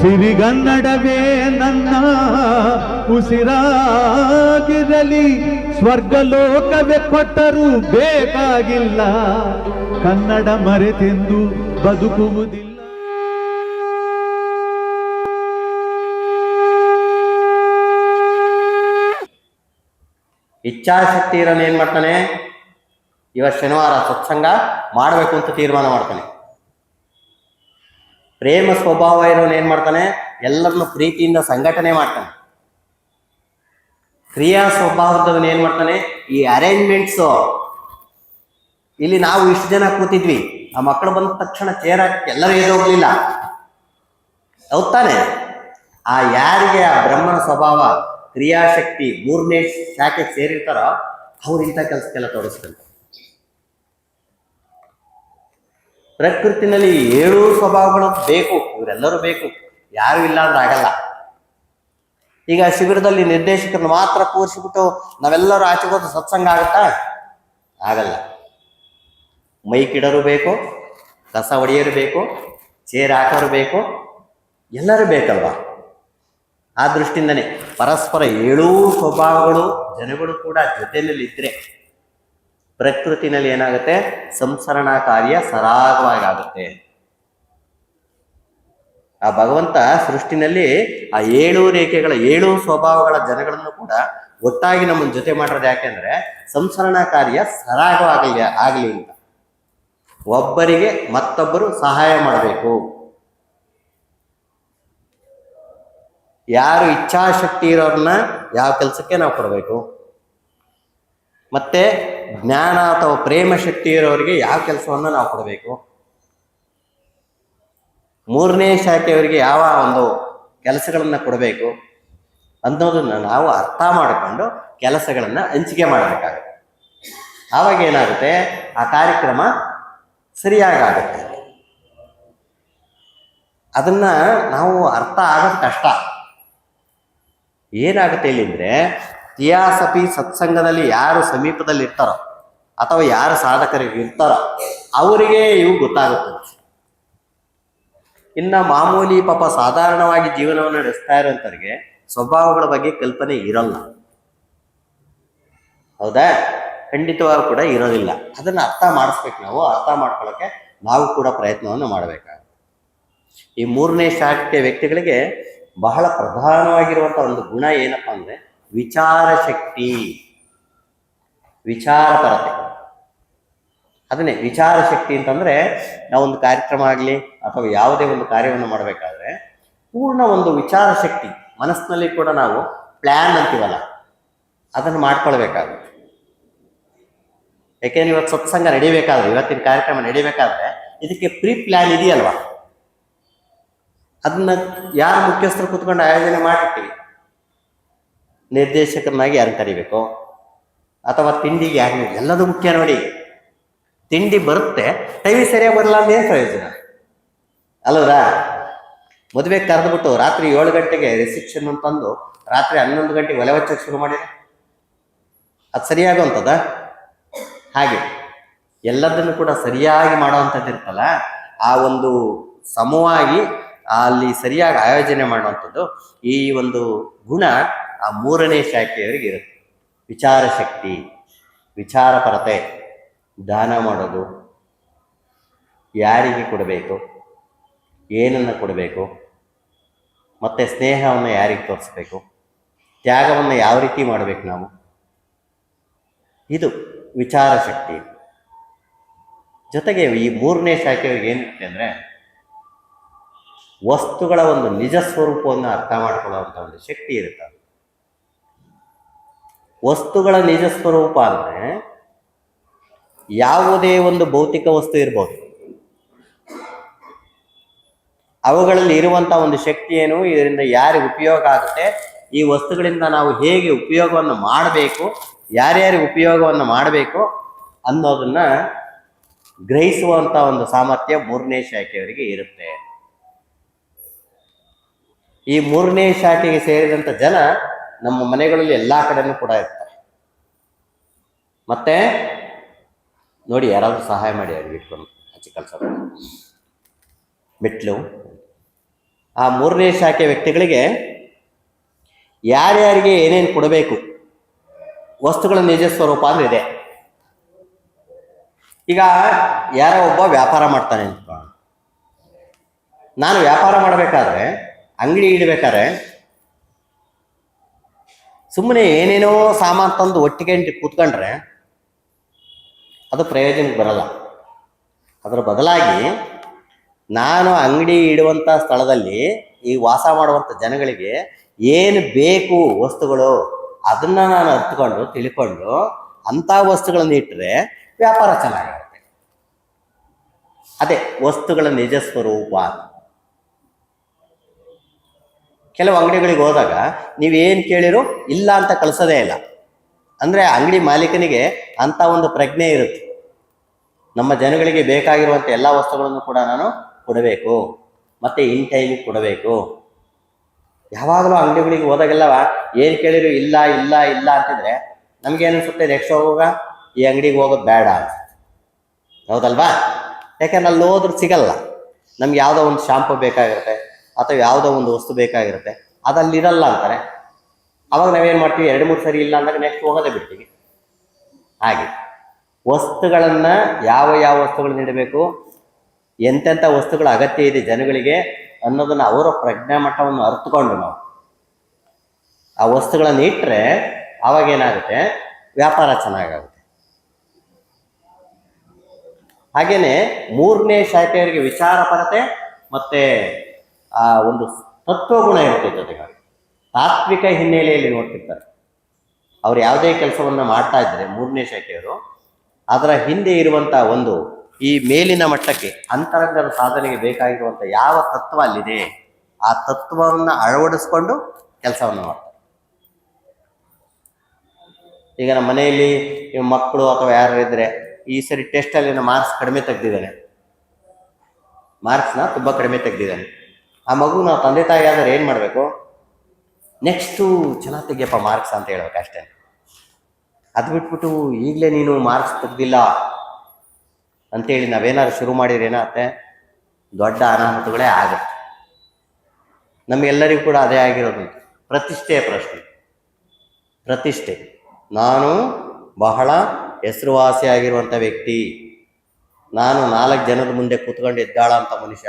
ಸಿರಿಗನ್ನಡವೇ ನನ್ನ ಉಸಿರಾಗಿರಲಿ, ಸ್ವರ್ಗಲೋಕವೇ ಕೊಟ್ಟರೂ ಬೇಕಾಗಿಲ್ಲ. ಕನ್ನಡ ಮರೆತೆಂದು ಬದುಕುವುದಿಲ್ಲ. ಇಚ್ಛಾಶಕ್ತಿ ಇರೋನು ಏನ್ ಮಾಡ್ತಾನೆ? ಇವತ್ತು ಶನಿವಾರ ಸತ್ಸಂಗ ಮಾಡಬೇಕು ಅಂತ ತೀರ್ಮಾನ ಮಾಡ್ತಾನೆ. ಪ್ರೇಮ ಸ್ವಭಾವ ಇರೋನು ಏನು ಮಾಡ್ತಾನೆ? ಎಲ್ಲರನ್ನು ಪ್ರೀತಿಯಿಂದ ಸಂಘಟನೆ ಮಾಡ್ತಾನೆ. ಕ್ರಿಯಾ ಸ್ವಭಾವದವನು ಏನು ಮಾಡ್ತಾನೆ? ಈ ಅರೇಂಜ್ಮೆಂಟ್ಸ್ ಇಲ್ಲಿ ನಾವು ಇಷ್ಟು ಜನ ಕೂತಿದ್ವಿ. ಆ ಮಕ್ಕಳು ಬಂದ ತಕ್ಷಣ ಚೇರ್ ಹಾಕಿ ಎಲ್ಲರೂ ಎದ್ದೋಗ್ಲಿಲ್ಲ ಹೌದಾನೆ ಆ ಯಾರಿಗೆ ಆ ಬ್ರಹ್ಮನ ಸ್ವಭಾವ, ಕ್ರಿಯಾಶಕ್ತಿ ಮೂರನೇ ಶಾಖೆ ಸೇರಿರ್ತಾರೋ ಅವ್ರು ಇಂಥ ಕೆಲಸಕ್ಕೆಲ್ಲ ತೊಡಸ್ತಾರೆ ಪ್ರಕೃತಿನಲ್ಲಿ ಏಳು ಸ್ವಭಾವಗಳು ಬೇಕು, ಇವರೆಲ್ಲರೂ ಬೇಕು, ಯಾರು ಇಲ್ಲ ಅಂದ್ರೆ ಆಗಲ್ಲ. ಈಗ ಶಿಬಿರದಲ್ಲಿ ನಿರ್ದೇಶಕರನ್ನು ಮಾತ್ರ ಕೂರಿಸಿಬಿಟ್ಟು ನಾವೆಲ್ಲರೂ ಆಚೆಗೋದು ಸತ್ಸಂಗ ಆಗುತ್ತಾ? ಆಗಲ್ಲ. ಮೈಕ್ ಇಡೋರು ಬೇಕು, ಕಸ ಹೊಡೆಯೋರು ಬೇಕು, ಚೇರ್ ಹಾಕೋರು ಬೇಕು, ಎಲ್ಲರೂ ಬೇಕಲ್ವಾ? ಆ ದೃಷ್ಟಿಯಿಂದನೇ ಪರಸ್ಪರ ಏಳೂ ಸ್ವಭಾವಗಳು ಜನಗಳು ಕೂಡ ಜೊತೆಯಲ್ಲಿ ಇದ್ರೆ ಪ್ರಕೃತಿನಲ್ಲಿ ಏನಾಗುತ್ತೆ? ಸಂಸರಣಾ ಕಾರ್ಯ ಸರಾಗವಾಗಿ ಆಗುತ್ತೆ. ಆ ಭಗವಂತ ಸೃಷ್ಟಿನಲ್ಲಿ ಆ ಏಳು ರೇಖೆಗಳ, ಏಳು ಸ್ವಭಾವಗಳ ಜನಗಳನ್ನು ಕೂಡ ಒಟ್ಟಾಗಿ ನಮ್ಮ ಜೊತೆ ಮಾಡೋದು ಯಾಕೆಂದ್ರೆ ಸಂಸರಣಾ ಕಾರ್ಯ ಸರಾಗವಾಗಲಿ, ಆಗಲಿ ಅಂತ. ಒಬ್ಬರಿಗೆ ಮತ್ತೊಬ್ಬರು ಸಹಾಯ ಮಾಡಬೇಕು. ಯಾರು ಇಚ್ಛಾಶಕ್ತಿ ಇರೋರನ್ನ ಯಾವ ಕೆಲಸಕ್ಕೆ ನಾವು ಕೊಡಬೇಕು? ಮತ್ತೆ ಜ್ಞಾನ ಅಥವಾ ಪ್ರೇಮ ಶಕ್ತಿ ಇರೋರಿಗೆ ಯಾವ ಕೆಲಸವನ್ನು ನಾವು ಕೊಡಬೇಕು? ಮೂರನೇ ಶಾಖೆಯವರಿಗೆ ಯಾವ ಒಂದು ಕೆಲಸಗಳನ್ನು ಕೊಡಬೇಕು? ಅನ್ನೋದನ್ನು ನಾವು ಅರ್ಥ ಮಾಡಿಕೊಂಡು ಕೆಲಸಗಳನ್ನು ಹಂಚಿಕೆ ಮಾಡಬೇಕಾಗುತ್ತೆ. ಆವಾಗ ಏನಾಗುತ್ತೆ? ಆ ಕಾರ್ಯಕ್ರಮ ಸರಿಯಾಗುತ್ತೆ ಅದನ್ನ ನಾವು ಅರ್ಥ ಆಗೋದು ಕಷ್ಟ. ಏನಾಗುತ್ತೆ ಇಲ್ಲಿ ಅಂದ್ರೆ ತಿಯಾಸಪಿ ಸತ್ಸಂಗದಲ್ಲಿ ಯಾರು ಸಮೀಪದಲ್ಲಿ ಇರ್ತಾರೋ ಅಥವಾ ಯಾರು ಸಾಧಕರಿಗೆ ಇರ್ತಾರೋ ಅವರಿಗೆ ಇವು ಗೊತ್ತಾಗುತ್ತೆ ಇನ್ನ ಮಾಮೂಲಿ ಪಾಪ ಸಾಧಾರಣವಾಗಿ ಜೀವನವನ್ನು ನಡೆಸ್ತಾ ಇರೋಂಥವ್ರಿಗೆ ಸ್ವಭಾವಗಳ ಬಗ್ಗೆ ಕಲ್ಪನೆ ಇರಲ್ಲ. ಹೌದಾ? ಖಂಡಿತವಾಗೂ ಕೂಡ ಇರೋದಿಲ್ಲ. ಅದನ್ನ ಅರ್ಥ ಮಾಡಿಸ್ಬೇಕು ನಾವು, ಅರ್ಥ ಮಾಡ್ಕೊಳ್ಳೋಕೆ ನಾವು ಕೂಡ ಪ್ರಯತ್ನವನ್ನು ಮಾಡಬೇಕಾಗುತ್ತೆ. ಈ ಮೂರನೇ ಶಾಖೆ ವ್ಯಕ್ತಿಗಳಿಗೆ ಬಹಳ ಪ್ರಧಾನವಾಗಿರುವಂಥ ಒಂದು ಗುಣ ಏನಪ್ಪ ಅಂದ್ರೆ ವಿಚಾರ ಶಕ್ತಿ ವಿಚಾರಪರತೆ. ಅದನ್ನೇ ವಿಚಾರ ಶಕ್ತಿ ಅಂತಂದ್ರೆ ಒಂದು ಕಾರ್ಯಕ್ರಮ ಆಗಲಿ ಅಥವಾ ಯಾವುದೇ ಒಂದು ಕಾರ್ಯವನ್ನು ಮಾಡಬೇಕಾದ್ರೆ ಪೂರ್ಣ ಒಂದು ವಿಚಾರ ಶಕ್ತಿ ಮನಸ್ಸಿನಲ್ಲಿ ಕೂಡ ನಾವು ಪ್ಲ್ಯಾನ್ ಅಂತೀವಲ್ಲ, ಅದನ್ನು ಮಾಡ್ಕೊಳ್ಬೇಕಾಗುತ್ತೆ. ಯಾಕೆಂದ್ರೆ ಇವತ್ತು ಸತ್ಸಂಗ ನಡಿಬೇಕಾದ್ರೆ, ಇವತ್ತಿನ ಕಾರ್ಯಕ್ರಮ ನಡಿಬೇಕಾದ್ರೆ ಇದಕ್ಕೆ ಪ್ರೀ ಪ್ಲ್ಯಾನ್ ಇದೆಯಲ್ವಾ? ಅದನ್ನ ಯಾರು ಮುಖ್ಯಸ್ಥರು ಕೂತ್ಕೊಂಡು ಆಯೋಜನೆ ಮಾಡಿರ್ತೀವಿ. ನಿರ್ದೇಶಕರನ್ನಾಗಿ ಯಾರು ಕರಿಬೇಕು? ಅಥವಾ ತಿಂಡಿಗೆ ಯಾರು ಎಲ್ಲದೂ ಮುಖ್ಯ ನೋಡಿ. ತಿಂಡಿ ಬರುತ್ತೆ. ಟೈಮಿಗೆ ಸರಿಯಾಗಿ ಬರಲ್ಲ ಅಂತ ಏನು ಪ್ರಯೋಜನ? ಅಲ್ಲವ್ರಾ? ಮದುವೆ ಕರೆದ್ಬಿಟ್ಟು ರಾತ್ರಿ ಏಳು ಗಂಟೆಗೆ ರಿಸೆಪ್ಷನ್ ಅಂತಂದು ರಾತ್ರಿ ಹನ್ನೊಂದು ಗಂಟೆಗೆ ಒಲೆ ಹಚ್ಚಕ್ಕೆ ಶುರು ಮಾಡಿದೆ ಅದು ಸರಿಯಾಗುವಂಥದ್ದ? ಹಾಗೆ. ಎಲ್ಲದನ್ನು ಕೂಡ ಸರಿಯಾಗಿ ಮಾಡುವಂಥದ್ದು ಇರ್ತಲ್ಲ ಆ ಒಂದು ಸಮವಾಗಿ ಅಲ್ಲಿ ಸರಿಯಾಗಿ ಆಯೋಜನೆ ಮಾಡುವಂಥದ್ದು ಈ ಒಂದು ಗುಣ ಆ ಮೂರನೇ ಶಾಖೆಯವರಿಗೆ ಇರುತ್ತೆ. ವಿಚಾರ ಶಕ್ತಿ ವಿಚಾರಪರತೆ ದಾನ ಮಾಡೋದು, ಯಾರಿಗೆ ಕೊಡಬೇಕು, ಏನನ್ನು ಕೊಡಬೇಕು, ಮತ್ತು ಸ್ನೇಹವನ್ನು ಯಾರಿಗೆ ತೋರಿಸ್ಬೇಕು, ತ್ಯಾಗವನ್ನು ಯಾವ ರೀತಿ ಮಾಡಬೇಕು ನಾವು? ಇದು ವಿಚಾರ ಶಕ್ತಿ. ಜೊತೆಗೆ ಈ ಮೂರನೇ ಶಾಖೆಯವ್ರಿಗೆ ಏನಿರುತ್ತೆ ಅಂದರೆ, ವಸ್ತುಗಳ ಒಂದು ನಿಜ ಸ್ವರೂಪವನ್ನು ಅರ್ಥ ಮಾಡ್ಕೊಳ್ಳುವಂಥ ಒಂದು ಶಕ್ತಿ ಇರುತ್ತೆ ವಸ್ತುಗಳ ನಿಜ ಸ್ವರೂಪ ಅಂದರೆ ಯಾವುದೇ ಒಂದು ಭೌತಿಕ ವಸ್ತು ಇರ್ಬೋದು. ಅವುಗಳಲ್ಲಿ ಇರುವಂತಹ ಒಂದು ಶಕ್ತಿ ಏನು? ಇದರಿಂದ ಯಾರಿಗೆ ಉಪಯೋಗ ಆಗುತ್ತೆ? ಈ ವಸ್ತುಗಳಿಂದ ನಾವು ಹೇಗೆ ಉಪಯೋಗವನ್ನು ಮಾಡಬೇಕು? ಯಾರ್ಯಾರಿಗೆ ಉಪಯೋಗವನ್ನು ಮಾಡಬೇಕು? ಅನ್ನೋದನ್ನ ಗ್ರಹಿಸುವಂತ ಒಂದು ಸಾಮರ್ಥ್ಯ ಮೂರನೇ ಶಾಖೆಯವರಿಗೆ ಇರುತ್ತೆ. ಈ ಮೂರನೇ ಶಾಖೆಗೆ ಸೇರಿದಂತ ಜನ ನಮ್ಮ ಮನೆಗಳಲ್ಲಿ ಎಲ್ಲ ಕಡೆನೂ ಕೂಡ ಇರ್ತಾರೆ. ಮತ್ತೆ ನೋಡಿ ಯಾರಾದರೂ ಸಹಾಯ ಮಾಡಿ ಅವ್ರಿಗೆ ಇಟ್ಕೊಂಡು ಹಚ್ಚಿ ಕೆಲಸ ಮೆಟ್ಲು. ಆ ಮೂರನೇ ಶಾಖೆ ವ್ಯಕ್ತಿಗಳಿಗೆ ಯಾರ್ಯಾರಿಗೆ ಏನೇನು ಕೊಡಬೇಕು, ವಸ್ತುಗಳ ನಿಜ ಸ್ವರೂಪ ಅಂದ್ರೆ ಇದೆ. ಈಗ ಯಾರೋ ಒಬ್ಬ ವ್ಯಾಪಾರ ಮಾಡ್ತಾನೆ ಅಂತ ನಾನು ವ್ಯಾಪಾರ ಮಾಡಬೇಕಾದ್ರೆ, ಅಂಗಡಿ ಇಡಬೇಕಾದ್ರೆ ಸುಮ್ಮನೆ ಏನೇನೋ ಸಾಮಾನು ತಂದು ಒಟ್ಟಿಗೆ ಕೂತ್ಕೊಂಡ್ರೆ ಅದು ಪ್ರಯೋಜನಕ್ಕೆ ಬರಲ್ಲ. ಅದರ ಬದಲಾಗಿ ನಾನು ಅಂಗಡಿ ಇಡುವಂಥ ಸ್ಥಳದಲ್ಲಿ ಈ ವಾಸ ಮಾಡುವಂಥ ಜನಗಳಿಗೆ ಏನು ಬೇಕು ವಸ್ತುಗಳು ಅದನ್ನು ನಾನು ಅರ್ಥಕೊಂಡು ತಿಳ್ಕೊಂಡು ಅಂಥ ವಸ್ತುಗಳನ್ನು ಇಟ್ಟರೆ ವ್ಯಾಪಾರ ಚೆನ್ನಾಗಿರುತ್ತೆ. ಅದೇ ವಸ್ತುಗಳ ನಿಜ ಸ್ವರೂಪ ಕೆಲವು ಅಂಗಡಿಗಳಿಗೆ ಹೋದಾಗ ನೀವೇನು ಕೇಳಿರೋ ಇಲ್ಲ ಅಂತ ಕಳಿಸೋದೇ ಇಲ್ಲ. ಅಂದರೆ ಅಂಗಡಿ ಮಾಲೀಕನಿಗೆ ಅಂಥ ಒಂದು ಪ್ರಜ್ಞೆ ಇರುತ್ತೆ. ನಮ್ಮ ಜನಗಳಿಗೆ ಬೇಕಾಗಿರುವಂಥ ಎಲ್ಲ ವಸ್ತುಗಳನ್ನು ಕೂಡ ನಾನು ಕೊಡಬೇಕು. ಮತ್ತು ಇನ್ ಟೈಮಿಗೆ ಕೊಡಬೇಕು. ಯಾವಾಗಲೂ ಅಂಗಡಿಗಳಿಗೆ ಹೋದಾಗೆಲ್ಲ ಏನು ಕೇಳಿದ್ರು ಇಲ್ಲ ಇಲ್ಲ ಇಲ್ಲ ಅಂತಿದ್ರೆ ನಮ್ಗೆ ಅನಿಸುತ್ತೆ ನೆಕ್ಸ್ಟ್ ಹೋಗುವಾಗ ಈ ಅಂಗಡಿಗೆ ಹೋಗೋದು ಬೇಡ ಅಂತ. ಹೌದಲ್ವಾ? ಯಾಕಂದ್ರೆ ಅಲ್ಲಿ ಹೋದ್ರೆ ಸಿಗಲ್ಲ. ನಮ್ಗೆ ಯಾವುದೋ ಒಂದು ಶಾಂಪು ಬೇಕಾಗಿರುತ್ತೆ. ಅಥವಾ ಯಾವುದೋ ಒಂದು ವಸ್ತು ಬೇಕಾಗಿರುತ್ತೆ. ಅದಲ್ಲಿ ಇರಲ್ಲ ಅಂತಾರೆ. ಅವಾಗ ನಾವೇನು ಮಾಡ್ತೀವಿ? ಎರಡು, ಮೂರು ಸರಿ ಇಲ್ಲ ಅಂದಾಗ ನೆಕ್ಸ್ಟ್ ಹೋಗೋದೇ ಬಿಡ್ತೀವಿ. ಹಾಗೆ. ವಸ್ತುಗಳನ್ನು ಯಾವ ಯಾವ ವಸ್ತುಗಳು ನೀಡಬೇಕು? ಎಂತೆಂಥ ವಸ್ತುಗಳ ಅಗತ್ಯ ಇದೆ ಜನಗಳಿಗೆ ಅನ್ನೋದನ್ನ ಅವರ ಪ್ರಜ್ಞಾ ಮಟ್ಟವನ್ನು ಅರ್ಥಕೊಂಡು ನಾವು. ಆ ವಸ್ತುಗಳನ್ನು ಇಟ್ಟರೆ ಅವಾಗ ಏನಾಗುತ್ತೆ? ವ್ಯಾಪಾರ ಚೆನ್ನಾಗಾಗುತ್ತೆ. ಹಾಗೇನೆ ಮೂರನೇ ಶಾಖೆಯವರಿಗೆ ವಿಚಾರ ಪರತೆ ಮತ್ತೆ ಆ ಒಂದು ತತ್ವಗುಣ ಇರುತ್ತೆ ಜೊತೆಗೆ ತಾತ್ವಿಕ ಹಿನ್ನೆಲೆಯಲ್ಲಿ ನೋಡ್ತಿರ್ತಾರೆ. ಅವ್ರು ಯಾವುದೇ ಕೆಲಸವನ್ನು ಮಾಡ್ತಾ ಇದ್ದರೆ ಮೂರನೇ ಶಾಖೆಯವರು, ಅದರ ಹಿಂದೆ ಇರುವಂಥ ಒಂದು ಈ ಮೇಲಿನ ಮಟ್ಟಕ್ಕೆ ಅಂತರಂಗದ ಸಾಧನೆಗೆ ಬೇಕಾಗಿರುವಂಥ ಯಾವ ತತ್ವ ಅಲ್ಲಿದೆ, ಆ ತತ್ವವನ್ನು ಅಳವಡಿಸ್ಕೊಂಡು ಕೆಲಸವನ್ನು ಮಾಡ್ತಾರೆ. ಈಗ ನಮ್ಮ ಮನೆಯಲ್ಲಿ ಮಕ್ಕಳು ಅಥವಾ ಯಾರು ಇದ್ದರೆ ಈ ಸರಿ ಟೆಸ್ಟಲ್ಲಿ ಮಾರ್ಕ್ಸ್ ಕಡಿಮೆ ತೆಗ್ದಿದ್ದಾನೆ. ಮಾರ್ಕ್ಸ್ನ ತುಂಬ ಕಡಿಮೆ ತೆಗ್ದಿದ್ದಾನೆ. ಆ ಮಗು ನಾವು ತಂದೆ ತಾಯಿ ಆದರೆ ಏನು ಮಾಡಬೇಕು? ನೆಕ್ಸ್ಟು ಚೆನ್ನಾಗಿ ತೆಗಿಯಪ್ಪ ಮಾರ್ಕ್ಸ್ ಅಂತ ಹೇಳ್ಬೇಕು ಅಷ್ಟೇ. ಅದು ಬಿಟ್ಬಿಟ್ಟು ಈಗಲೇ ನೀನು ಮಾರ್ಕ್ಸ್ ತೆಗ್ದಿಲ್ಲ ಅಂತೇಳಿ ನಾವೇನಾದ್ರು ಶುರು ಮಾಡಿದ್ರೆ ಏನಾಗುತ್ತೆ? ದೊಡ್ಡ ಅನಾಹುತಗಳೇ ಆಗುತ್ತೆ. ನಮಗೆಲ್ಲರಿಗೂ ಕೂಡ ಅದೇ ಆಗಿರೋದು ಪ್ರತಿಷ್ಠೆಯ ಪ್ರಶ್ನೆ. ಪ್ರತಿಷ್ಠೆ. ನಾನು ಬಹಳ ಹೆಸರುವಾಸಿಯಾಗಿರುವಂಥ ವ್ಯಕ್ತಿ. ನಾನು ನಾಲ್ಕು ಜನರ ಮುಂದೆ ಕೂತ್ಕೊಂಡು ಎದ್ದಾಳ ಮನುಷ್ಯ.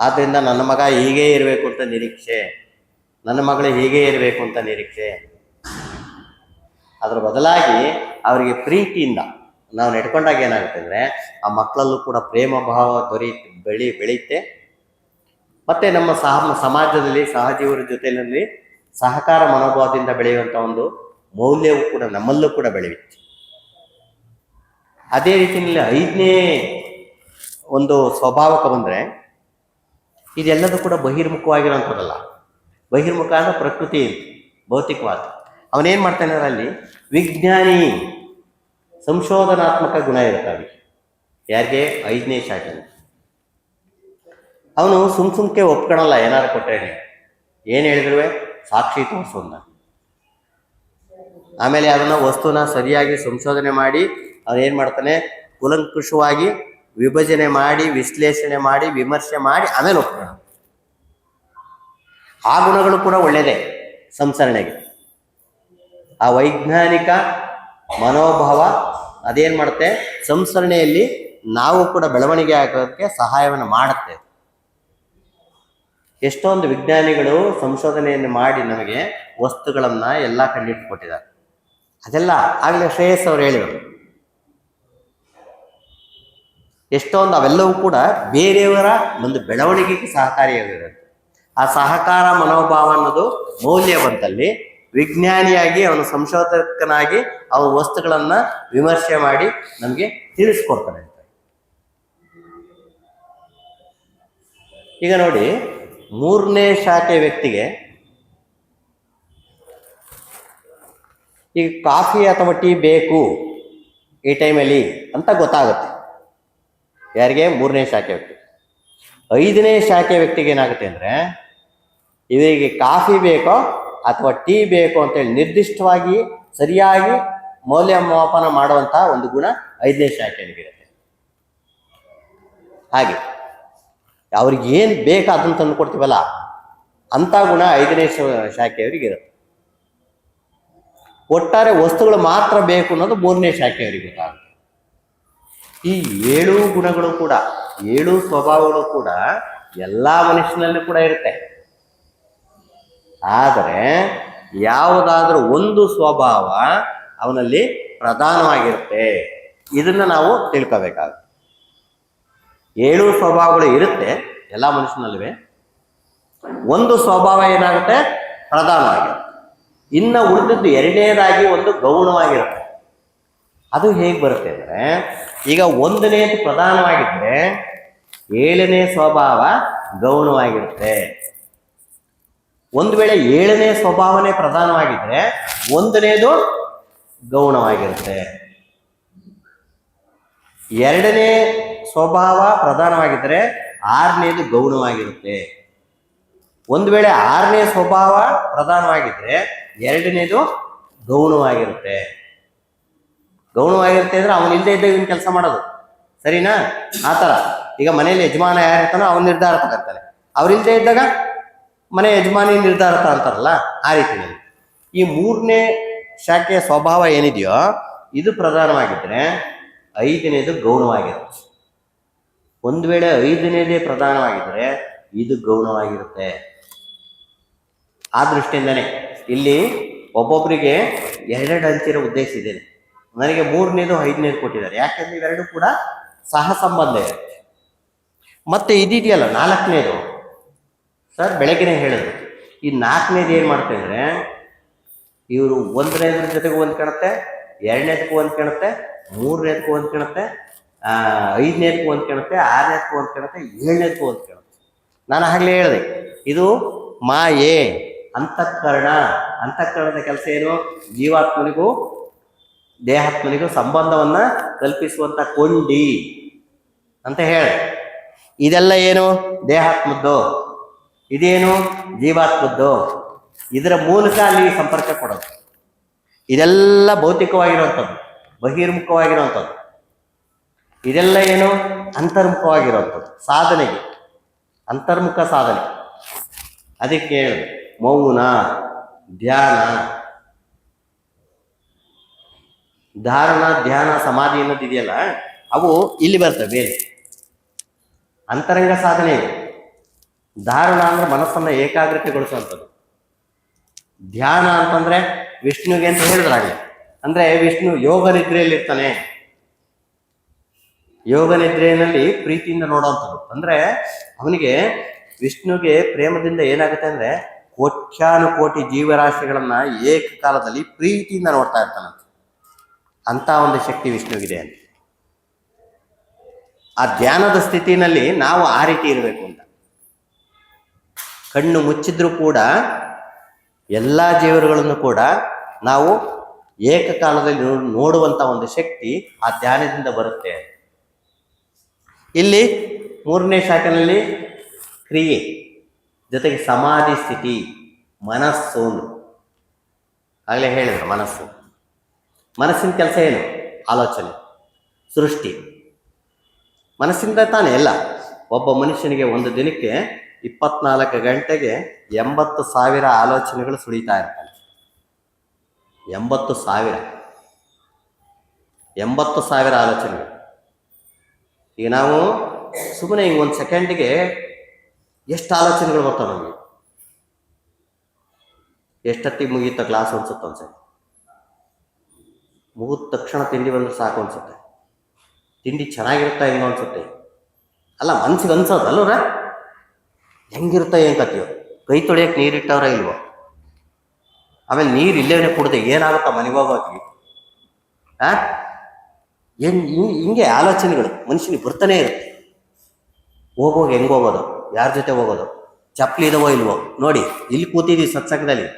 ಆದ್ದರಿಂದ ನನ್ನ ಮಗ ಹೀಗೇ ಇರಬೇಕು ಅಂತ ನಿರೀಕ್ಷೆ. ನನ್ನ ಮಗಳು ಹೀಗೇ ಇರಬೇಕು ಅಂತ ನಿರೀಕ್ಷೆ. ಅದರ ಬದಲಾಗಿ ಅವರಿಗೆ ಪ್ರೀತಿಯಿಂದ ನಾವು ನಡ್ಕೊಂಡಾಗ ಏನಾಗುತ್ತೆ ಅಂದರೆ ಆ ಮಕ್ಕಳಲ್ಲೂ ಕೂಡ ಪ್ರೇಮ ಭಾವ ದೊರೆಯುತ್ತೆ, ಬೆಳಿ ಬೆಳೆಯುತ್ತೆ ಮತ್ತೆ ನಮ್ಮ ಸಹ, ಸಮಾಜದಲ್ಲಿ, ಸಹಜೀವರ ಜೊತೆಯಲ್ಲಿ ಸಹಕಾರ ಮನೋಭಾವದಿಂದ ಬೆಳೆಯುವಂಥ ಒಂದು ಮೌಲ್ಯವು ಕೂಡ ನಮ್ಮಲ್ಲೂ ಕೂಡ ಬೆಳೆಯುತ್ತೆ. ಅದೇ ರೀತಿಯಲ್ಲಿ ಐದನೇ ಒಂದು ಸ್ವಭಾವಕ್ಕೆ ಬಂದರೆ ಇದೆಲ್ಲದೂ ಕೂಡ ಬಹಿರ್ಮುಖವಾಗಿರೋಂಥದ್ದಲ್ಲ ಬಹಿರ್ಮುಖ ಅಂದ್ರೆ ಪ್ರಕೃತಿ ಭೌತಿಕವಾದ. ಅವನೇನು ಮಾಡ್ತಾನೆ ಅಲ್ಲಿ ವಿಜ್ಞಾನಿ ಸಂಶೋಧನಾತ್ಮಕ ಗುಣ ಇರ್ತವೆ ಯಾರಿಗೆ? ಐದನೇ ಶಾಖೆ ಅವನು ಸುಮ್ ಸುಮ್ಕೆ ಒಪ್ಕೊಳಲ್ಲ ಏನಾರು ಕೊಟ್ಟರೆ ಏನು ಹೇಳಿದ್ರು ಸಾಕ್ಷಿ ತೋರಿಸೋದನ್ನ ಆಮೇಲೆ ಅದನ್ನು ವಸ್ತುನ ಸರಿಯಾಗಿ ಸಂಶೋಧನೆ ಮಾಡಿ ಅವನೇನು ಮಾಡ್ತಾನೆ? ಕುಲಂಕುಷವಾಗಿ ವಿಭಜನೆ ಮಾಡಿ, ವಿಶ್ಲೇಷಣೆ ಮಾಡಿ, ವಿಮರ್ಶೆ ಮಾಡಿ, ಆಮೇಲೆ ಒಪ್ಕೊಳ್ಳ ಆ ಗುಣಗಳು ಕೂಡ ಒಳ್ಳೆಯದೇ ಸಂಸರಣೆಗೆ. ಆ ವೈಜ್ಞಾನಿಕ ಮನೋಭಾವ ಅದೇನು ಮಾಡುತ್ತೆ? ಸಂಸರಣೆಯಲ್ಲಿ ನಾವು ಕೂಡ ಬೆಳವಣಿಗೆ ಆಗೋದಕ್ಕೆ ಸಹಾಯವನ್ನು ಮಾಡುತ್ತೆ. ಎಷ್ಟೊಂದು ವಿಜ್ಞಾನಿಗಳು ಸಂಶೋಧನೆಯನ್ನು ಮಾಡಿ ನಮಗೆ ವಸ್ತುಗಳನ್ನ ಎಲ್ಲ ಕಂಡಿಟ್ಟು ಕೊಟ್ಟಿದ್ದಾರೆ ಅದೆಲ್ಲ ಆಗಲೇ ಶ್ರೇಯಸ್ ಅವರು ಹೇಳಿದರು. ಎಷ್ಟೊಂದು ಅವೆಲ್ಲವೂ ಕೂಡ ಬೇರೆಯವರ ಒಂದು ಬೆಳವಣಿಗೆಗೆ ಸಹಕಾರಿಯಾಗಿರುತ್ತೆ ಆ ಸಹಕಾರ ಮನೋಭಾವ ಅನ್ನೋದು ಮೌಲ್ಯವಂತಲ್ಲಿ ವಿಜ್ಞಾನಿಯಾಗಿ ಅವನು ಸಂಶೋಧಕನಾಗಿ ಅವನ ವಸ್ತುಗಳನ್ನ ವಿಮರ್ಶೆ ಮಾಡಿ ನಮಗೆ ತಿಳಿಸ್ಕೊಡ್ತಾನೆ ಅಂತ. ಈಗ ನೋಡಿ, ಮೂರನೇ ಶಾಖೆ ವ್ಯಕ್ತಿಗೆ ಈಗ ಕಾಫಿ ಅಥವಾ ಟೀ ಬೇಕು ಈ ಟೈಮಲ್ಲಿ ಅಂತ ಗೊತ್ತಾಗುತ್ತೆ. ಯಾರಿಗೆ? ಮೂರನೇ ಶಾಖೆ ವ್ಯಕ್ತಿ. ಐದನೇ ಶಾಖೆ ವ್ಯಕ್ತಿಗೆ ಏನಾಗುತ್ತೆ ಅಂದರೆ, ಇವರಿಗೆ ಕಾಫಿ ಬೇಕೋ ಅಥವಾ ಟೀ ಬೇಕೋ ಅಂತೇಳಿ ನಿರ್ದಿಷ್ಟವಾಗಿ ಸರಿಯಾಗಿ ಮೌಲ್ಯಮಾಪನ ಮಾಡುವಂತಹ ಒಂದು ಗುಣ ಐದನೇ ಶಾಖೆಯಲ್ಲಿರುತ್ತೆ. ಹಾಗೆ, ಅವ್ರಿಗೆ ಏನು ಬೇಕು ಅದನ್ನು ತಂದು ಕೊಡ್ತೀವಲ್ಲ ಅಂಥ ಗುಣ ಐದನೇ ಶಾಖೆಯವರಿಗೆ ಇರುತ್ತೆ. ಒಟ್ಟಾರೆ ವಸ್ತುಗಳು ಮಾತ್ರ ಬೇಕು ಅನ್ನೋದು ಮೂರನೇ ಶಾಖೆಯವರಿಗೆ ಗೊತ್ತಾಗುತ್ತೆ. ಈ ಏಳು ಗುಣಗಳು ಕೂಡ, ಏಳು ಸ್ವಭಾವಗಳು ಕೂಡ ಎಲ್ಲ ಮನುಷ್ಯನಲ್ಲೂ ಕೂಡ ಇರುತ್ತೆ. ಆದರೆ ಯಾವುದಾದ್ರೂ ಒಂದು ಸ್ವಭಾವ ಅವನಲ್ಲಿ ಪ್ರಧಾನವಾಗಿರುತ್ತೆ. ಇದನ್ನ ನಾವು ತಿಳ್ಕೋಬೇಕಾಗುತ್ತೆ. ಏಳು ಸ್ವಭಾವಗಳು ಇರುತ್ತೆ, ಎಲ್ಲ ಮನುಷ್ಯನಲ್ಲಿವೆ ಒಂದು ಸ್ವಭಾವ ಏನಾಗುತ್ತೆ? ಪ್ರಧಾನವಾಗಿರುತ್ತೆ. ಇನ್ನು ಉಳಿದದ್ದು ಎರಡನೇದಾಗಿ ಒಂದು ಗೌಣವಾಗಿರುತ್ತೆ. ಅದು ಹೇಗೆ ಬರುತ್ತೆ ಅಂದರೆ ಈಗ ಒಂದನೇದು ಪ್ರಧಾನವಾಗಿದ್ದರೆ ಏಳನೇ ಸ್ವಭಾವ ಗೌಣವಾಗಿರುತ್ತೆ. ಒಂದು ವೇಳೆ ಏಳನೇ ಸ್ವಭಾವನೆ ಪ್ರಧಾನವಾಗಿದ್ರೆ ಒಂದನೇದು ಗೌಣವಾಗಿರುತ್ತೆ. ಎರಡನೇ ಸ್ವಭಾವ ಪ್ರಧಾನವಾಗಿದ್ದರೆ ಆರನೇದು ಗೌಣವಾಗಿರುತ್ತೆ. ಒಂದು ವೇಳೆ ಆರನೇ ಸ್ವಭಾವ ಪ್ರಧಾನವಾಗಿದ್ದರೆ ಎರಡನೇದು ಗೌಣವಾಗಿರುತ್ತೆ. ಗೌಣವಾಗಿರುತ್ತೆ ಅಂದ್ರೆ ಅವನು ಇಲ್ಲದೆ ಇದ್ದಾಗ ಇವನು ಕೆಲಸ ಮಾಡೋದು. ಸರಿನಾ? ಆ ಥರ. ಈಗ ಮನೆಯಲ್ಲಿ ಯಜಮಾನ ಯಾರಿರ್ತಾನೋ ಅವನು ನಿರ್ಧಾರ ತಗೊಳ್ತಾನೆ ಅವ್ರಿಲ್ದೇ ಇದ್ದಾಗ ಮನೆ ಯಜಮಾನಿ ನಿರ್ಧಾರ ಅಂತಾರಲ್ಲ ಆ ರೀತಿಯಲ್ಲಿ. ಈ ಮೂರನೇ ಶಾಖೆಯ ಸ್ವಭಾವ ಏನಿದೆಯೋ, ಇದು ಪ್ರಧಾನವಾಗಿದ್ರೆ ಐದನೇದು ಗೌಣವಾಗಿರುತ್ತೆ. ಒಂದು ವೇಳೆ ಐದನೇದೇ ಪ್ರಧಾನವಾಗಿದ್ರೆ ಇದು ಗೌಣವಾಗಿರುತ್ತೆ. ಆ ದೃಷ್ಟಿಯಿಂದನೇ. ಇಲ್ಲಿ ಒಬ್ಬೊಬ್ಬರಿಗೆ ಎರಡೆರಡು ಅಂಚಿರೋ ಉದ್ದೇಶ ಇದೆ. ನನಗೆ ಮೂರನೇದು ಐದನೇದು ಕೊಟ್ಟಿದ್ದಾರೆ. ಯಾಕೆಂದ್ರೆ ಇವೆರಡು ಕೂಡ ಸಹ ಸಂಬಂಧ ಇರುತ್ತೆ ಮತ್ತೆ ಇದಿದೆಯಲ್ಲ ನಾಲ್ಕನೇದು. ಸರ್ ಬೆಳಗ್ಗೆನೇ ಹೇಳಿದ್ರು. ಈ ನಾಲ್ಕನೇದು ಏನು ಮಾಡ್ತಾ ಇದ್ರೆ ಇವರು ಒಂದನೇದ್ರ ಜೊತೆಗೂ ಹೊಂದ್ಕೊಳುತ್ತೆ ಎರಡನೇದಕ್ಕೂ ಹೊಂದ್ಕೊಳುತ್ತೆ ಮೂರನೇದಕ್ಕೂ ಒಂದು ಆ, ಐದನೇದಕ್ಕೂ ಹೊಂದ್ಕೊಳುತ್ತೆ ಆರನೇದಕ್ಕೂ ಹೊಂದ್ಕೊಳುತ್ತೆ ಏಳನೇದಕ್ಕೂ ಹೊಂದ್ಕೊಳುತ್ತೆ ನಾನು ಆಗಲೇ ಹೇಳಿದೆ ಇದು ಮಾಯೆ ಅಂತಃಕರಣ. ಅಂತಃಕರಣದ ಕೆಲಸ ಏನು? ಜೀವಾತ್ಮನಿಗೂ ದೇಹಾತ್ಮನಿಗೂ ಸಂಬಂಧವನ್ನ ಕಲ್ಪಿಸುವಂತ ಕೊಂಡಿ ಅಂತ ಹೇಳಿ. ಇದೆಲ್ಲ ಏನು? ದೇಹಾತ್ಮದ್ದು. ಇದೇನು? ಜೀವಾತ್ಮದ್ದು. ಇದರ ಮೂಲಕ ಅಲ್ಲಿ ಸಂಪರ್ಕ ಕೊಡೋದು. ಇದೆಲ್ಲ ಭೌತಿಕವಾಗಿರುವಂಥದ್ದು, ಬಹಿರ್ಮುಖವಾಗಿರುವಂಥದ್ದು. ಇದೆಲ್ಲ ಏನು? ಅಂತರ್ಮುಖವಾಗಿರುವಂಥದ್ದು, ಸಾಧನೆಗೆ. ಅಂತರ್ಮುಖ ಸಾಧನೆ. ಅದಕ್ಕೆ ಮೌನ, ಧ್ಯಾನ. ಧಾರಣ, ಧ್ಯಾನ, ಸಮಾಧಿ ಅನ್ನೋದು ಇದೆಯಲ್ಲ, ಅವು ಇಲ್ಲಿ ಬರ್ತವೆ ಬೇರೆ. ಅಂತರಂಗ ಸಾಧನೆ ಧಾರಣ ಅಂದ್ರೆ ಮನಸ್ಸನ್ನ ಏಕಾಗ್ರತೆಗೊಳಿಸುವಂಥದ್ದು. ಧ್ಯಾನ ಅಂತಂದ್ರೆ ವಿಷ್ಣುಗೆ ಅಂತ ಹೇಳಿದ್ರಾಗಲಿ ಅಂದ್ರೆ ವಿಷ್ಣು ಯೋಗ ನಿದ್ರೆಯಲ್ಲಿ ಇರ್ತಾನೆ ಯೋಗ ನಿದ್ರೆಯಲ್ಲಿ ಪ್ರೀತಿಯಿಂದ ನೋಡುವಂಥದ್ದು. ಅಂದ್ರೆ ಅವನಿಗೆ ವಿಷ್ಣುಗೆ ಪ್ರೇಮದಿಂದ ಏನಾಗುತ್ತೆ ಅಂದ್ರೆ ಕೋಟ್ಯಾನುಕೋಟಿ ಜೀವರಾಶಿಗಳನ್ನ ಏಕಕಾಲದಲ್ಲಿ ಪ್ರೀತಿಯಿಂದ ನೋಡ್ತಾ ಇರ್ತಾನಂತೆ. ಅಂತ ಒಂದು ಶಕ್ತಿ ವಿಷ್ಣುವಿಗಿದೆ ಅಂತ. ಆ ಧ್ಯಾನದ ಸ್ಥಿತಿನಲ್ಲಿ ನಾವು ಆ ರೀತಿ ಇರಬೇಕು ಅಂತ. ಕಣ್ಣು ಮುಚ್ಚಿದ್ರೂ ಕೂಡ, ಎಲ್ಲ ಜೀವರುಗಳನ್ನು ಕೂಡ ನಾವು ಏಕಕಾಲದಲ್ಲಿ ನೋಡುವಂತ ಒಂದು ಶಕ್ತಿ ಆ ಧ್ಯಾನದಿಂದ ಬರುತ್ತೆ. ಇಲ್ಲಿ ಮೂರನೇ ಶಾಖೆನಲ್ಲಿ ಕ್ರಿಯೆ, ಜೊತೆಗೆ ಸಮಾಧಿ ಸ್ಥಿತಿ, ಮನಸ್ಸು. ಆಗಲೇ ಹೇಳಿದ್ರು ಮನಸ್ಸು. ಮನಸ್ಸಿನ ಕೆಲಸ ಏನು? ಆಲೋಚನೆ, ಸೃಷ್ಟಿ. ಮನಸ್ಸಿಂದ ತಾನೇ ಎಲ್ಲ ಒಬ್ಬ ಮನುಷ್ಯನಿಗೆ ಒಂದು ದಿನಕ್ಕೆ ಇಪ್ಪತ್ನಾಲ್ಕು ಗಂಟೆಗೆ ಎಂಬತ್ತು ಸಾವಿರ ಆಲೋಚನೆಗಳು ಸುಳಿತಾ ಇರ್ತಾನೆ. ಎಂಬತ್ತು ಸಾವಿರ. ಎಂಬತ್ತು ಸಾವಿರ ಆಲೋಚನೆಗಳು. ಈಗ ನಾವು ಸುಮ್ಮನೆ ಹಿಂಗೆ ಒಂದು ಸೆಕೆಂಡಿಗೆ ಎಷ್ಟು ಆಲೋಚನೆಗಳು ಬರ್ತಾವೆ ನಮಗೆ? ಎಷ್ಟೊತ್ತಿಗೆ ಮುಗೀತ ಕ್ಲಾಸ್ ಅನ್ಸುತ್ತೆ ಅನ್ಸುತ್ತೆ ಮುಗಿದ ತಕ್ಷಣ ತಿಂಡಿ ಬಂದರೆ ಸಾಕು ಅನ್ಸುತ್ತೆ. ತಿಂಡಿ ಚೆನ್ನಾಗಿರುತ್ತಾ ಹೆಂಗೋ ಅನ್ಸುತ್ತೆ. ಅಲ್ಲ, ಮನ್ಸಿಗೆ ಅನ್ಸೋದಲ್ಲವ್ರ ಹೆಂಗಿರುತ್ತಾ ಏನು ಕತ್ತೀವೋ ಕೈ ತೊಳೆಯೋಕೆ ನೀರಿಟ್ಟವ್ರ ಇಲ್ವೋ? ಆಮೇಲೆ ನೀರು ಇಲ್ಲೇನೆ ಕುಡ್ದೆ ಏನಾಗುತ್ತಾ ಮನೆಗೆ ಹೋಗೋಕೆ? ಆ? ಏನ್ ಹಿಂಗೆ ಆಲೋಚನೆಗಳು ಮನುಷ್ಯನಿಗೆ ಬರ್ತಾನೆ ಇರುತ್ತೆ. ಹೋಗೋಗಿ ಹೆಂಗೆ ಹೋಗೋದು? ಯಾರ ಜೊತೆ ಹೋಗೋದು? ಚಪ್ಪಲಿ ಇದಾವೋ ಇಲ್ವೋ? ನೋಡಿ, ಇಲ್ಲಿ ಕೂತಿದ್ದೀವಿ ಸತ್ಸಂಗದಲ್ಲಿ.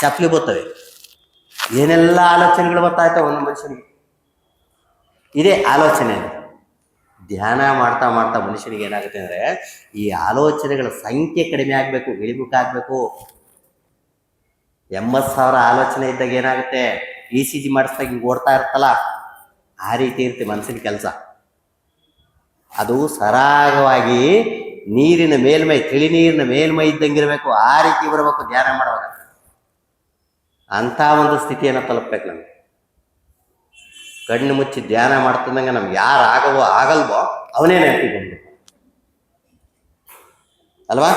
ಚಪ್ಪಲಿ ಬರ್ತವೆ. ಏನೆಲ್ಲ ಆಲೋಚನೆಗಳು ಬರ್ತಾ ಇರ್ತಾವೆ ಒಂದು ಮನುಷ್ಯನಿಗೆ? ಇದೇ ಆಲೋಚನೆ. ಧ್ಯಾನ ಮಾಡ್ತಾ ಮಾಡ್ತಾ ಮನುಷ್ಯನಿಗೆ ಏನಾಗುತ್ತೆ ಅಂದ್ರೆ, ಈ ಆಲೋಚನೆಗಳ ಸಂಖ್ಯೆ ಕಡಿಮೆ ಆಗಬೇಕು ಇಳಿಬೇಕಾಗಬೇಕು ಎಂಬತ್ತು ಸಾವಿರ ಆಲೋಚನೆ ಇದ್ದಾಗ ಏನಾಗುತ್ತೆ? ಇ ಸಿ ಜಿ ಮಾಡಿಸ್ದಾಗ ಹಿಂಗೆ ಓಡ್ತಾ ಇರ್ತಲ್ಲ ಆ ರೀತಿ ಇರುತ್ತೆ ಮನಸ್ಸಿನ ಕೆಲಸ. ಅದು ಸರಾಗವಾಗಿ ನೀರಿನ ಮೇಲ್ಮೈ ತಿಳಿ ನೀರಿನ ಮೇಲ್ಮೈ ಇದ್ದಂಗಿರಬೇಕು ಆ ರೀತಿ ಬರಬೇಕು, ಧ್ಯಾನ ಮಾಡುವಾಗ. ಅಂತ ಒಂದು ಸ್ಥಿತಿಯನ್ನು ತಲುಪಬೇಕು ನಮಗೆ. ಕಣ್ಣು ಮುಚ್ಚಿ ಧ್ಯಾನ ಮಾಡ್ತಿದ್ದಂಗೆ ನಮ್ಗೆ ಯಾರು ಆಗವೋ ಆಗಲ್ವೋ ಅವನೇ ನೆನಪಿಗೊಂಡು. ಅಲ್ವಾ?